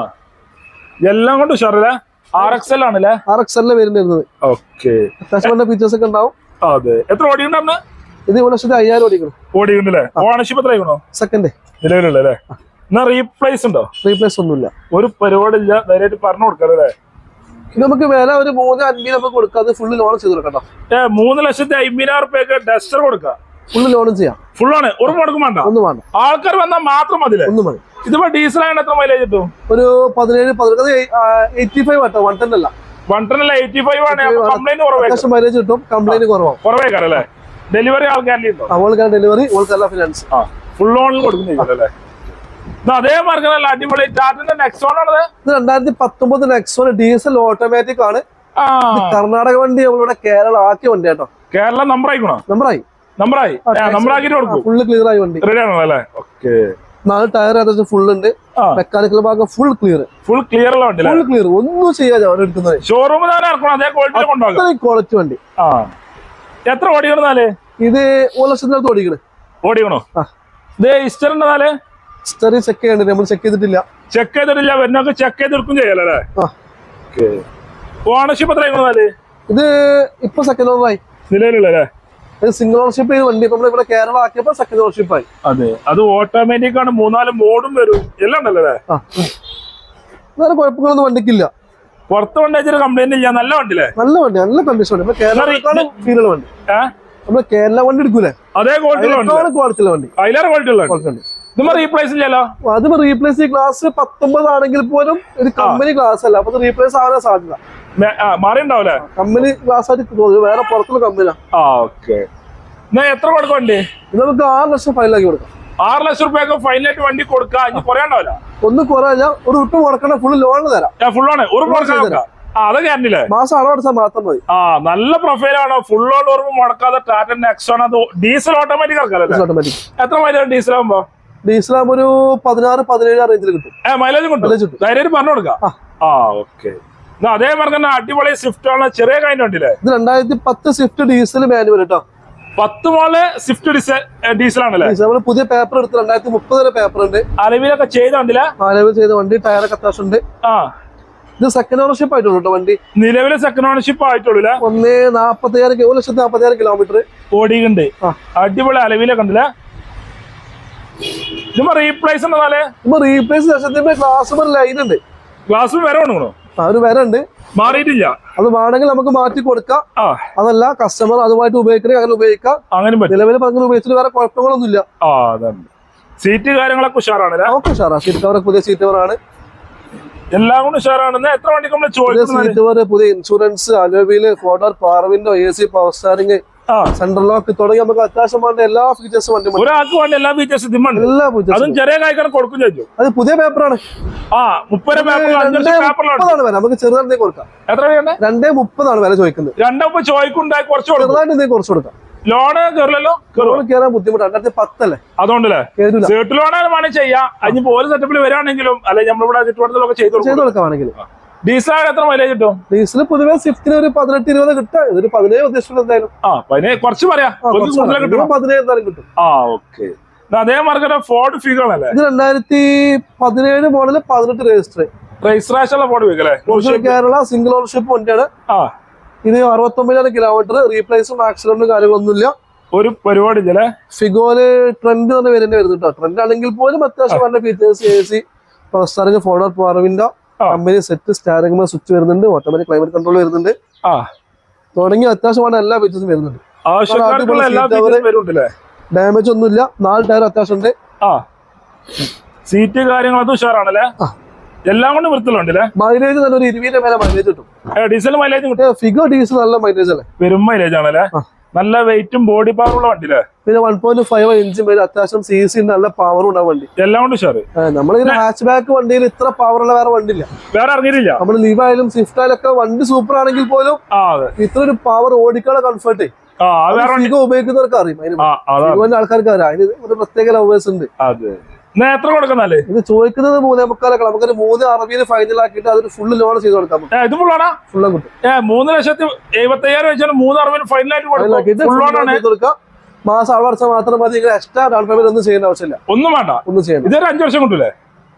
[SPEAKER 2] എല്ലാം കൊണ്ട് ഉഷാറല്ലേ? ആർ എക്സ് എൽ ആണല്ലേ?
[SPEAKER 1] ആർ എക്സ് എല്ലിൽ വരുന്നത്.
[SPEAKER 2] ഓക്കെ
[SPEAKER 1] അത്യാവശ്യം ഫീച്ചേഴ്സ് ഒക്കെ ഉണ്ടാവും.
[SPEAKER 2] അതെ. എത്ര ഓടിയുണ്ടെന്ന്
[SPEAKER 1] ഇത് ഒരു ലക്ഷത്തി അയ്യായിരം ഓടിക്കണം
[SPEAKER 2] ഓടിയുണ്ടല്ലേ ഓണർഷിപ്പ് എത്ര ആയിക്കണോ?
[SPEAKER 1] സെക്കൻഡ്
[SPEAKER 2] എന്നാ റീപ്ലേസ് ഉണ്ടോ?
[SPEAKER 1] റീപ്ലേസ് ഒന്നുമില്ല.
[SPEAKER 2] ഒരു ധൈര്യമായിട്ട് പറഞ്ഞു കൊടുക്കാല്ലേ
[SPEAKER 1] നമുക്ക് വില ഒരു മൂന്ന് അൻപത് നമുക്ക് കൊടുക്കാം. അത് ഫുള്ള് ലോൺ ചെയ്ത് കൊടുക്കാം
[SPEAKER 2] ഏ മൂന്ന് ലക്ഷത്തി അമ്പതിനായിരം റുപ്യക്ക് ഡസ്റ്റർ കൊടുക്കാം.
[SPEAKER 1] ഫുള്ള് ലോണും ചെയ്യാം.
[SPEAKER 2] ഫുള്ളാണ് ഒരു മുടക്കും വേണ്ട.
[SPEAKER 1] ഒന്നും വേണ്ട.
[SPEAKER 2] ആൾക്കാർ വന്നാൽ മാത്രം മതി
[SPEAKER 1] ഒന്നും മതി.
[SPEAKER 2] ഇതിപ്പോ ഡീസൽ ആണ് എത്ര മൈലേജ് കിട്ടും?
[SPEAKER 1] ഒരു പതിനേഴ് പതിനെട്ട് eighty five auto one ten അല്ല.
[SPEAKER 2] വൺ ടെൻ അല്ല എയ്റ്റി ഫൈവ് ആണ്. കംപ്ലൈന്റ് കുറവേ
[SPEAKER 1] മൈലേജ് കിട്ടും കംപ്ലൈന്റ് കുറവാണ്
[SPEAKER 2] കുറവേക്കാരം അല്ലേ? ഡെലിവറി
[SPEAKER 1] അവൾക്കാണ് ഡെലിവറി ഫിനാൻസ്
[SPEAKER 2] ഫുൾ ഓണിൽ കൊടുക്കുന്നില്ലേ അതേ മാർഗം അടിപൊളി. ടാറ്റന്റെ നെക്സോൺ ആണ്
[SPEAKER 1] ഇത് രണ്ടായിരത്തി പത്തൊമ്പത് നെക്സോൺ ഡീസൽ ഓട്ടോമാറ്റിക് ആണ്. കർണാടക വണ്ടി നമ്മളിവിടെ കേരള ആക്കിയ വണ്ടി കേട്ടോ
[SPEAKER 2] കേരള നമ്പർ ആയിക്കണോ?
[SPEAKER 1] നമ്പറായി
[SPEAKER 2] നമ്പറായി നമ്പർ ആക്കിട്ട് കൊടുക്കും.
[SPEAKER 1] ഫുള്ള് ക്ലിയർ ആയി വണ്ടി.
[SPEAKER 2] റെഡി ആണോ അല്ലേ? ഓക്കെ
[SPEAKER 1] നാല് ടയർ ഏകദേശം ഫുൾ ഉണ്ട്. മെക്കാനിക്കൽ ഭാഗം full clear
[SPEAKER 2] full clear
[SPEAKER 1] full clear ഒന്നും ചെയ്യാതെ അവർ എടുക്കുന്നത്.
[SPEAKER 2] ഷോറൂമിൽ
[SPEAKER 1] അത്രയും ക്വാളിറ്റി വണ്ടി.
[SPEAKER 2] എത്ര ഓടിക്കണെന്നാൽ
[SPEAKER 1] ഇത് ഒരു ലക്ഷത്തിനടുത്ത് ഓടിക്കണേ.
[SPEAKER 2] ഓടിക്കണോ. ഇത് ഇസ്റ്റർ ഉണ്ടെന്നാൽ
[SPEAKER 1] സ്റ്ററി ചെക്ക് ചെയ്യണ്ടേ? നമ്മൾ ചെക്ക് ചെയ്തിട്ടില്ല.
[SPEAKER 2] ചെക്ക് ചെയ്തിട്ടില്ല. വരുന്നൊക്കെ ചെക്ക് ചെയ്തെടുക്കും
[SPEAKER 1] ചെയ്യാലേ
[SPEAKER 2] ഓണർഷിപ്പ് എത്ര
[SPEAKER 1] ഇത് ഇപ്പൊ സെക്കൻഡ് ഓണറായി
[SPEAKER 2] നിലവിലുള്ള
[SPEAKER 1] ഇത് സിംഗിൾ ഓണർഷിപ്പ് ചെയ്ത് വണ്ടി. നമ്മൾ ഇവിടെ കേരള ആക്കിയപ്പോ സെക്കൻഡ് ഓണർഷിപ്പ് ആയി.
[SPEAKER 2] അതെ. അത് ഓട്ടോമാറ്റിക് ആണ്. മൂന്നാൽ മോഡും വരും. എല്ലാം
[SPEAKER 1] നല്ലതേ വേറെ കുഴപ്പങ്ങളൊന്നും വണ്ടിക്കില്ല.
[SPEAKER 2] പുറത്ത് വണ്ടി വെച്ചൊരു കംപ്ലൈന്റ് ഇല്ല. നല്ല വണ്ടിയില്ലേ?
[SPEAKER 1] നല്ല വണ്ടി നല്ല കണ്ടീഷൻ വണ്ടി കേരള ഫീലുള്ള വണ്ടി. നമ്മൾ കേരള വണ്ടി എടുക്കൂലേ?
[SPEAKER 2] അതേ ക്വാളിറ്റി ഉള്ള വണ്ടി.
[SPEAKER 1] അതിലേറെ ക്വാളിറ്റിയുള്ള വണ്ടി.
[SPEAKER 2] റീപ്ലേസ് ഇല്ലല്ലോ?
[SPEAKER 1] അത് റീപ്ലേസ് ഈ ക്ലാസ് പത്തൊമ്പത് ആണെങ്കിൽ പോലും ഒരു കമ്പനി ക്ലാസ് അല്ല. അപ്പൊ റീപ്ലേസ് ആവാൻ സാധ്യത.
[SPEAKER 2] മേ- ആ,
[SPEAKER 1] കമ്പനി ക്ലാസ് ആയിട്ട് വേറെ പുറത്തുള്ള കമ്പനിയാ.
[SPEAKER 2] ആ ഓക്കെ എന്നാ എത്ര കൊടുക്കും വണ്ടി?
[SPEAKER 1] ഇത് നമുക്ക് ആറ് ലക്ഷം ഫൈനലാക്കി കൊടുക്കാം.
[SPEAKER 2] ആറ് ലക്ഷം റുപ്യക്ക് ഫൈനലായിട്ട് വണ്ടി കൊടുക്കാം? ഇനി കുറേ ഉണ്ടാവില്ല?
[SPEAKER 1] ഒന്ന് കുറഞ്ഞ ഒരു വിട്ടു മുടക്കണ ഫുള്ള് ലോണിന് തരാം.
[SPEAKER 2] ഫുൾ ആണ് ഒരു അത് കാരണില്ലേ
[SPEAKER 1] മാസം അടവടച്ചാൽ മാത്രം മതി.
[SPEAKER 2] ആ നല്ല പ്രൊഫൈലാണ് ഫുൾ ഓൺ ഓർമ്മ മുടക്കാതെ ടാറ്റ എക്സോൺ അത് ഡീസൽ ഓട്ടോമാറ്റിക് ഇറക്കാല്ലേ
[SPEAKER 1] ഓട്ടോമാറ്റിക്
[SPEAKER 2] എത്ര മൈലേജ് ഡീസൽ ആകുമ്പോ
[SPEAKER 1] ഡീസൽ ആകുമ്പോ ഒരു പതിനാറ് പതിനേഴ് റേഞ്ചിൽ കിട്ടും.
[SPEAKER 2] മൈലേജ് കിട്ടും? ധൈര്യം പറഞ്ഞു കൊടുക്കാം.
[SPEAKER 1] ആ.
[SPEAKER 2] ഓക്കെ അതേ പറഞ്ഞ അടിപൊളി സ്വിഫ്റ്റ് ആണ്. ചെറിയ കാര്യം ഉണ്ടല്ലേ
[SPEAKER 1] ഇത് രണ്ടായിരത്തി പത്ത് സ്വിഫ്റ്റ് ഡീസൽ മാനുവൽ കേട്ടോ
[SPEAKER 2] പത്ത് മോൾ സ്വിഫ്റ്റ് ഡീസൽ ആണല്ലേ
[SPEAKER 1] നമ്മൾ പുതിയ പേപ്പർ എടുത്ത് രണ്ടായിരത്തി മുപ്പത് വരെ പേപ്പർ ഉണ്ട്.
[SPEAKER 2] അലവിലൊക്കെ ചെയ്ത വണ്ടിയില്ല
[SPEAKER 1] ചെയ്ത വണ്ടി ടയറൊക്കെ അത്യാവശ്യം ഉണ്ട്.
[SPEAKER 2] ആ.
[SPEAKER 1] ഇത് സെക്കൻഡ് ഓണർഷിപ്പ് ആയിട്ടുള്ളൂ കേട്ടോ വണ്ടി.
[SPEAKER 2] നിലവിലെ സെക്കൻഡ് ഓണർഷിപ്പ് ആയിട്ടുള്ളൂ
[SPEAKER 1] ഒന്ന് ആറ് ഒരു ലക്ഷത്തി നാപ്പത്തയ്യായിരം കിലോമീറ്റർ
[SPEAKER 2] ഓടിയുണ്ട്
[SPEAKER 1] ഉണ്ട്
[SPEAKER 2] അടിപൊളി അലവിലൊക്കെ ഉണ്ടല്ലേ? റീപ്ലേസ്
[SPEAKER 1] റീപ്ലേസ് ലൈൻ ഉണ്ട്.
[SPEAKER 2] ഗ്ലാസ് വരെ
[SPEAKER 1] ആ ഒരു വില ഉണ്ട്.
[SPEAKER 2] മാറിയിട്ടില്ല.
[SPEAKER 1] അത് വേണമെങ്കിൽ നമുക്ക് മാറ്റി കൊടുക്കാം. അതല്ല കസ്റ്റമർ അതുമായിട്ട് ഉപയോഗിക്കണേ അങ്ങനെ ഉപയോഗിക്കാം.
[SPEAKER 2] അങ്ങനെ
[SPEAKER 1] നിലവിൽ അങ്ങനെ ഉപയോഗിച്ചിട്ട് വേറെ കുഴപ്പങ്ങളൊന്നും ഇല്ല
[SPEAKER 2] ആ അതാണ് സീറ്റ് കാര്യങ്ങളൊക്കെ
[SPEAKER 1] ഓക്കെ ഉഷാറാ. സീറ്റ് കവർ പുതിയ സീറ്റ് കവറാണ്.
[SPEAKER 2] എല്ലാം കൊണ്ട് ഉഷാറാണെന്ന് എത്ര വണ്ടി നമ്മൾ ചോദിക്കുന്നത്
[SPEAKER 1] പുതിയ insurance അലോബിയിൽ four door power window A C power steering central lock തുടങ്ങി നമുക്ക് അത്യാവശ്യം വേണ്ട എല്ലാ ഫീച്ചേഴ്സും വണ്ടി.
[SPEAKER 2] ഒരാൾക്ക് വേണ്ട എല്ലാ ഫീച്ചേഴ്സും ഇതിമുണ്ട്
[SPEAKER 1] എല്ലാ
[SPEAKER 2] അതും
[SPEAKER 1] ഫീച്ചേഴ്സും
[SPEAKER 2] ചെറിയ കായ്ക്കാണ് കൊടുക്കും ചോദിച്ചു
[SPEAKER 1] അത് പുതിയ പേപ്പറാണ്
[SPEAKER 2] ആ മുപ്പത്
[SPEAKER 1] മുപ്പതാണ് വില. നമുക്ക് ചെറുതായിട്ട് കൊടുക്കാം.
[SPEAKER 2] എത്ര വേണ്ട
[SPEAKER 1] രണ്ടേ മുപ്പതാണ് വില ചോദിക്കുന്നത്.
[SPEAKER 2] രണ്ടൊപ്പം ചോദിക്കുണ്ടായി കുറച്ച്
[SPEAKER 1] ചെറുതായിട്ട് കുറച്ച് കൊടുക്കാം.
[SPEAKER 2] ലോണ് കയറില്ലല്ലോ
[SPEAKER 1] ലോണ് കയറാൻ ബുദ്ധിമുട്ടാണ് രണ്ടായിരത്തി പത്തല്ലേ?
[SPEAKER 2] അതുകൊണ്ടല്ലേ? സീട്ട് ലോണാണ് വേണമെങ്കിൽ ചെയ്യാം. അതിന് പോലെ സെറ്റപ്പിൽ വരാണെങ്കിലും അല്ലെ നമ്മളിവിടെ ചുറ്റുവട്ടത്തിലൊക്കെ ചെയ്തു
[SPEAKER 1] ചെയ്ത് കൊടുക്കാണെങ്കിൽ
[SPEAKER 2] എത്ര മൈലേജ് കിട്ടും?
[SPEAKER 1] ഡീസൽ പൊതുവെ സ്വിഫ്റ്റിന് ഒരു പതിനെട്ട് ഇരുപത് കിട്ടാം. ഇതൊരു പതിനേഴ് ഉദ്ദേശിച്ചത് എന്തായാലും.
[SPEAKER 2] ആ പതിനെ കുറച്ച് പറയാം.
[SPEAKER 1] കിട്ടും. പതിനേഴ് എന്തായാലും കിട്ടും.
[SPEAKER 2] ആ ഓക്കെ അതേ മാർക്കറ്റ് ഫോർഡ് ഫിഗർ അല്ലേ?
[SPEAKER 1] ഇത് രണ്ടായിരത്തി പതിനേഴ് മോഡൽ പതിനെട്ട് രജിസ്റ്റർ
[SPEAKER 2] രജിസ്ട്രേഷനുള്ള ഫോർഡ് ഫിഗർ അല്ലേ?
[SPEAKER 1] കേരള സിംഗിൾ ഓണർഷിപ്പ് വണ്ടിയാണ്.
[SPEAKER 2] ആ.
[SPEAKER 1] ഇത് അറുപത്തൊമ്പതിനായിരം കിലോമീറ്റർ റീപ്ലേസും ആക്സിഡന്റും കാര്യങ്ങളൊന്നുമില്ല.
[SPEAKER 2] ഒരു പരിപാടി ഇല്ലേ
[SPEAKER 1] ഫിഗോൽ ട്രെൻഡ് തന്നെ വരുന്നുണ്ട് വരുന്നുണ്ടോ കേട്ടോ ട്രെൻഡ് ആണെങ്കിൽ പോലും അത്യാവശ്യം നല്ല ഫീച്ചേഴ്സ് എ സി പ്രസ്ഥാനം Ford four door power window. Company set steering switch വരുന്നുണ്ട്. ഓട്ടോമാറ്റിക് ക്ലൈമറ്റ് കൺട്രോൾ വരുന്നുണ്ട്.
[SPEAKER 2] ആ.
[SPEAKER 1] തുടങ്ങി അത്യാവശ്യമാണ് എല്ലാ ഫീച്ചേഴ്സും വരുന്നുണ്ട്.
[SPEAKER 2] ഡാമേജ് ഒന്നും
[SPEAKER 1] ഇല്ല ഒന്നുമില്ല. നാല് ടയർ അത്യാവശ്യം ഉണ്ട്
[SPEAKER 2] സീറ്റ് കാര്യങ്ങളൊക്കെ ഉഷാറാണല്ലേ? എല്ലാം കൊണ്ട് വൃത്തിലുണ്ടല്ലേ
[SPEAKER 1] മൈലേജ് നല്ലൊരു ഇരുപതിന്റെ മേലെ മൈലേജ് കിട്ടും.
[SPEAKER 2] ഡീസൽ മൈലേജ് കിട്ടും.
[SPEAKER 1] ഫിഗർ ഡീസൽ നല്ല മൈലേജ് അല്ലേ?
[SPEAKER 2] വരും മൈലേജ് ആണല്ലേ. നല്ല വെയിറ്റും ബോഡി പവർ ഉള്ള വണ്ടിയില്ലേ?
[SPEAKER 1] പിന്നെ വൺ പോയിന്റ് ഫൈവ് ഇഞ്ചും വരും അത്യാവശ്യം സി സി നല്ല പവർ ഉണ്ടാവും വണ്ടി.
[SPEAKER 2] എല്ലാം കൊണ്ട് ഉഷാറ്
[SPEAKER 1] നമ്മളിങ്ങനെ ഹാച്ച് ബാക്ക് വണ്ടിയിൽ ഇത്ര പവർ ഉള്ള വേറെ വണ്ടിയില്ല.
[SPEAKER 2] വേറെ അറിഞ്ഞില്ല
[SPEAKER 1] നമ്മൾ ലീവ് ആയാലും സ്വിഫ്റ്റ് ആയാലും ഒക്കെ വണ്ടി സൂപ്പർ ആണെങ്കിൽ പോലും ഇത്ര ഒരു പവർ ഓടിക്കാനുള്ള കംഫർട്ട് ഉപയോഗിക്കുന്നവർക്ക് അറിയും ആൾക്കാർക്ക് അറിയാം. അതിന് ഒരു പ്രത്യേക ലവേഴ്സ് ഉണ്ട്.
[SPEAKER 2] അതെ. എത്ര കൊടുക്കുന്നല്ലേ
[SPEAKER 1] ഇത് ചോദിക്കുന്നത് മൂന്നേ മുക്കാലൊക്കെ നമുക്കൊരു മൂന്ന് അറുപതിന് ഫൈനൽ ആക്കിയിട്ട് അതൊരു ഫുള്ള് ലോൺ ചെയ്ത് കൊടുക്കാം
[SPEAKER 2] ഇത് ഫുള്ളാണോ
[SPEAKER 1] ഫുള്ളും കിട്ടും.
[SPEAKER 2] ഏഹ് മൂന്ന് ലക്ഷത്തി എഴുപത്തി അയ്യായിരം വെച്ചാൽ മൂന്ന് അറുപതിന് ഫൈനലായിട്ട് കൊടുക്കും.
[SPEAKER 1] മാസം അടവടച്ചാൽ മാത്രം മതി. എക്സ്ട്രാ ഡൗൺ പേയ്മെന്റ് ഒന്നും ചെയ്യേണ്ട ആവശ്യമില്ല.
[SPEAKER 2] ഒന്നും വേണ്ട.
[SPEAKER 1] ഒന്നും ചെയ്യണം
[SPEAKER 2] ഇതൊരു അഞ്ചു വർഷം കിട്ടൂലേ?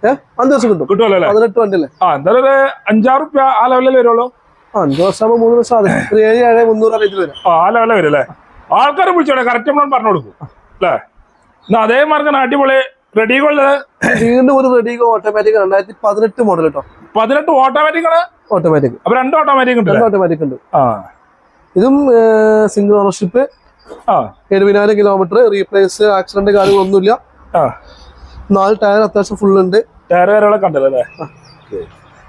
[SPEAKER 1] ഏഹ് അഞ്ചു വർഷം കിട്ടും.
[SPEAKER 2] കിട്ടുമല്ലോ
[SPEAKER 1] പതിനെട്ട് വണ്ടി അല്ലേ?
[SPEAKER 2] ആ എന്തായാലും ഒരു അഞ്ചാറ് റുപ്യ ആ ലെവലിൽ വരുള്ളൂ.
[SPEAKER 1] അഞ്ചു വർഷം മൂന്ന് വർഷം അതെ ഒരു ഏഴ് ഏഴ് മുന്നൂറ് റേഞ്ചിൽ വരും.
[SPEAKER 2] ആ ലെവലിൽ വരും അല്ലേ? ആൾക്കാരെ വിളിച്ചോളെ കറക്റ്റ് നമ്മൾ പറഞ്ഞു കൊടുക്കും. അല്ലേ? എന്നാ അതേ മാർക്കാണ് അടിപൊളി റെഡി
[SPEAKER 1] വീണ്ടും ഒരു റെഡിഗോ ഓട്ടോമാറ്റിക് രണ്ടായിരത്തി പതിനെട്ട് മോഡൽ കേട്ടോ
[SPEAKER 2] പതിനെട്ട് ഓട്ടോമാറ്റിക് ആണ്?
[SPEAKER 1] ഓട്ടോമാറ്റിക്
[SPEAKER 2] അപ്പൊ രണ്ട് ഓട്ടോമാറ്റിക് ഉണ്ട്
[SPEAKER 1] രണ്ട് ഓട്ടോമാറ്റിക് ഉണ്ട്.
[SPEAKER 2] ആ.
[SPEAKER 1] ഇതും സിംഗിൾ ഓണർഷിപ്പ്
[SPEAKER 2] ആ.
[SPEAKER 1] എഴുപതിനായിരം കിലോമീറ്റർ റീപ്ലേസ് ആക്സിഡന്റ് കാര്യങ്ങളൊന്നുമില്ല
[SPEAKER 2] ആ.
[SPEAKER 1] നാല് ടയർ അത്യാവശ്യം ഫുൾ ഉണ്ട്.
[SPEAKER 2] ടയർ വരെ കണ്ടല്ലേ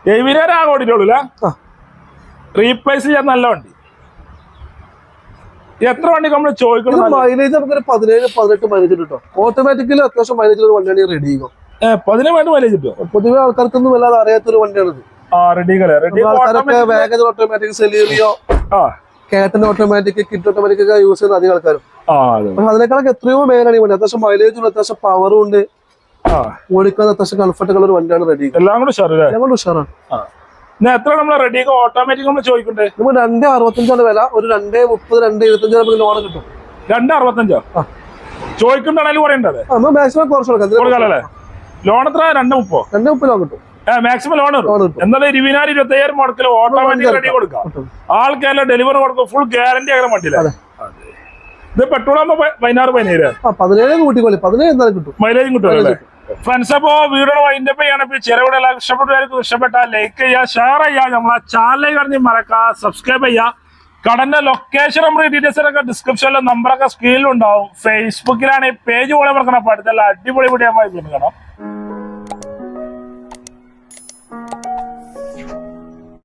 [SPEAKER 2] എഴുപതിനായിരം ആ. ഓടിയിട്ടുള്ളൂ. റീപ്ലേസ് ചെയ്യാൻ നല്ല വണ്ടി. എത്ര വണ്ടി നമ്മൾ ചോദിക്കണം
[SPEAKER 1] മൈലേജ് നമുക്ക് ഒരു പതിനേഴ് പതിനെട്ട് മൈലേജ് കിട്ടും. ഓട്ടോമാറ്റിക്കലി അത്യാവശ്യം മൈലേജ് ഒരു വണ്ടിയാണ് ചെയ്യും
[SPEAKER 2] പതിനേഴ് മൈലേജ് കിട്ടും
[SPEAKER 1] പൊതുവെ ആൾക്കാർക്കൊന്നും വല്ലാതെ അറിയാത്തൊരു വണ്ടിയാണ് ഇത്.
[SPEAKER 2] ആ റെഡി കളെ റെഡി
[SPEAKER 1] ആൾക്കാരൊക്കെ വേഗത ഓട്ടോമാറ്റിക് സെലീറിയോ
[SPEAKER 2] ആ.
[SPEAKER 1] കേട്ടൻ ഓട്ടോമാറ്റിക് കിറ്റ് ഓട്ടോമാറ്റിക് ഒക്കെ യൂസ് ചെയ്യുന്ന അധികം ആൾക്കാരും.
[SPEAKER 2] ആ അതെ.
[SPEAKER 1] പക്ഷെ അതിനേക്കാളൊക്കെ എത്രയോ മേലാണ് ഈ വണ്ടി. അത്യാവശ്യം മൈലേജും ഉണ്ട് അത്യാവശ്യം പവറും ഉണ്ട്. ഓടിക്കാൻ അത്യാവശ്യം കംഫർട്ടബിൾ ഒരു വണ്ടിയാണ് റെഡി
[SPEAKER 2] എല്ലാം കൂടെ
[SPEAKER 1] ഉഷാറാണ്.
[SPEAKER 2] എത്ര നമ്മൾ റെഡി ഓട്ടോമാറ്റിക് നമ്മൾ ചോദിക്കണ്ടേ?
[SPEAKER 1] നമ്മൾ രണ്ടേ അറുപത്തഞ്ചാണ് വില. ഒരു രണ്ടേ മുപ്പത് രണ്ടേ ഇരുപത്തഞ്ച് നമുക്ക് ലോൺ കിട്ടും.
[SPEAKER 2] രണ്ട് അറുപത്തഞ്ചോ?
[SPEAKER 1] ആ.
[SPEAKER 2] ചോദിക്കണ്ടാണെങ്കിൽ പറയണ്ടേ
[SPEAKER 1] നമ്മൾ മാക്സിമം കുറച്ച് കൊടുക്കാം.
[SPEAKER 2] ലോൺ എത്ര? രണ്ട് മുപ്പോ
[SPEAKER 1] രണ്ടേ മുപ്പത് ലോൺ കിട്ടും.
[SPEAKER 2] മാക്സിമം ലോൺ
[SPEAKER 1] കിട്ടും.
[SPEAKER 2] എന്നാലും ഇരുപതിനായിരം ഇരുപത്തി അയ്യായിരം മുടക്കിൽ ഓട്ടോമാറ്റിക് റെഡി കൊടുക്കാം.
[SPEAKER 1] കിട്ടും.
[SPEAKER 2] ആൾക്കെല്ലാം ഡെലിവറി കൊടുക്കും. ഫുൾ ഗ്യാരണ്ടി ആകാൻ വണ്ടിയില്ല. ഇത് പെട്രോൾ ആകുമ്പോ പതിനാറ് പതിനേഴ്.
[SPEAKER 1] പതിനേഴ് കൂട്ടിക്കോളി. പതിനേഴ് എന്തായാലും കിട്ടും.
[SPEAKER 2] മൈലേജും അല്ലേ? ഫ്രണ്ട്സ് അപ്പോ വീഡിയോ വൈൻഡ് അപ്പ് ചെയ്യണം. ഇപ്പൊ ചെറുവിടെ ഇഷ്ടപ്പെട്ടവർക്ക് ഇഷ്ടപ്പെട്ട ലൈക്ക് ചെയ്യുക ഷെയർ ചെയ്യുക നമ്മളെ ചാനൽ കടന്ന് മറക്കുക സബ്സ്ക്രൈബ് ചെയ്യുക. കടന്റെ ലൊക്കേഷൻ നമ്മുടെ ഡീറ്റെയിൽസ് ഒക്കെ ഡിസ്ക്രിപ്ഷനിലും നമ്പറൊക്കെ സ്ക്രീനിലുണ്ടാവും ഫേസ്ബുക്കിലാണ് ഈ പേജ് പോലെ മറക്കണം പഠിത്തല്ല അടിപൊളി വീഡിയോ കാണാം.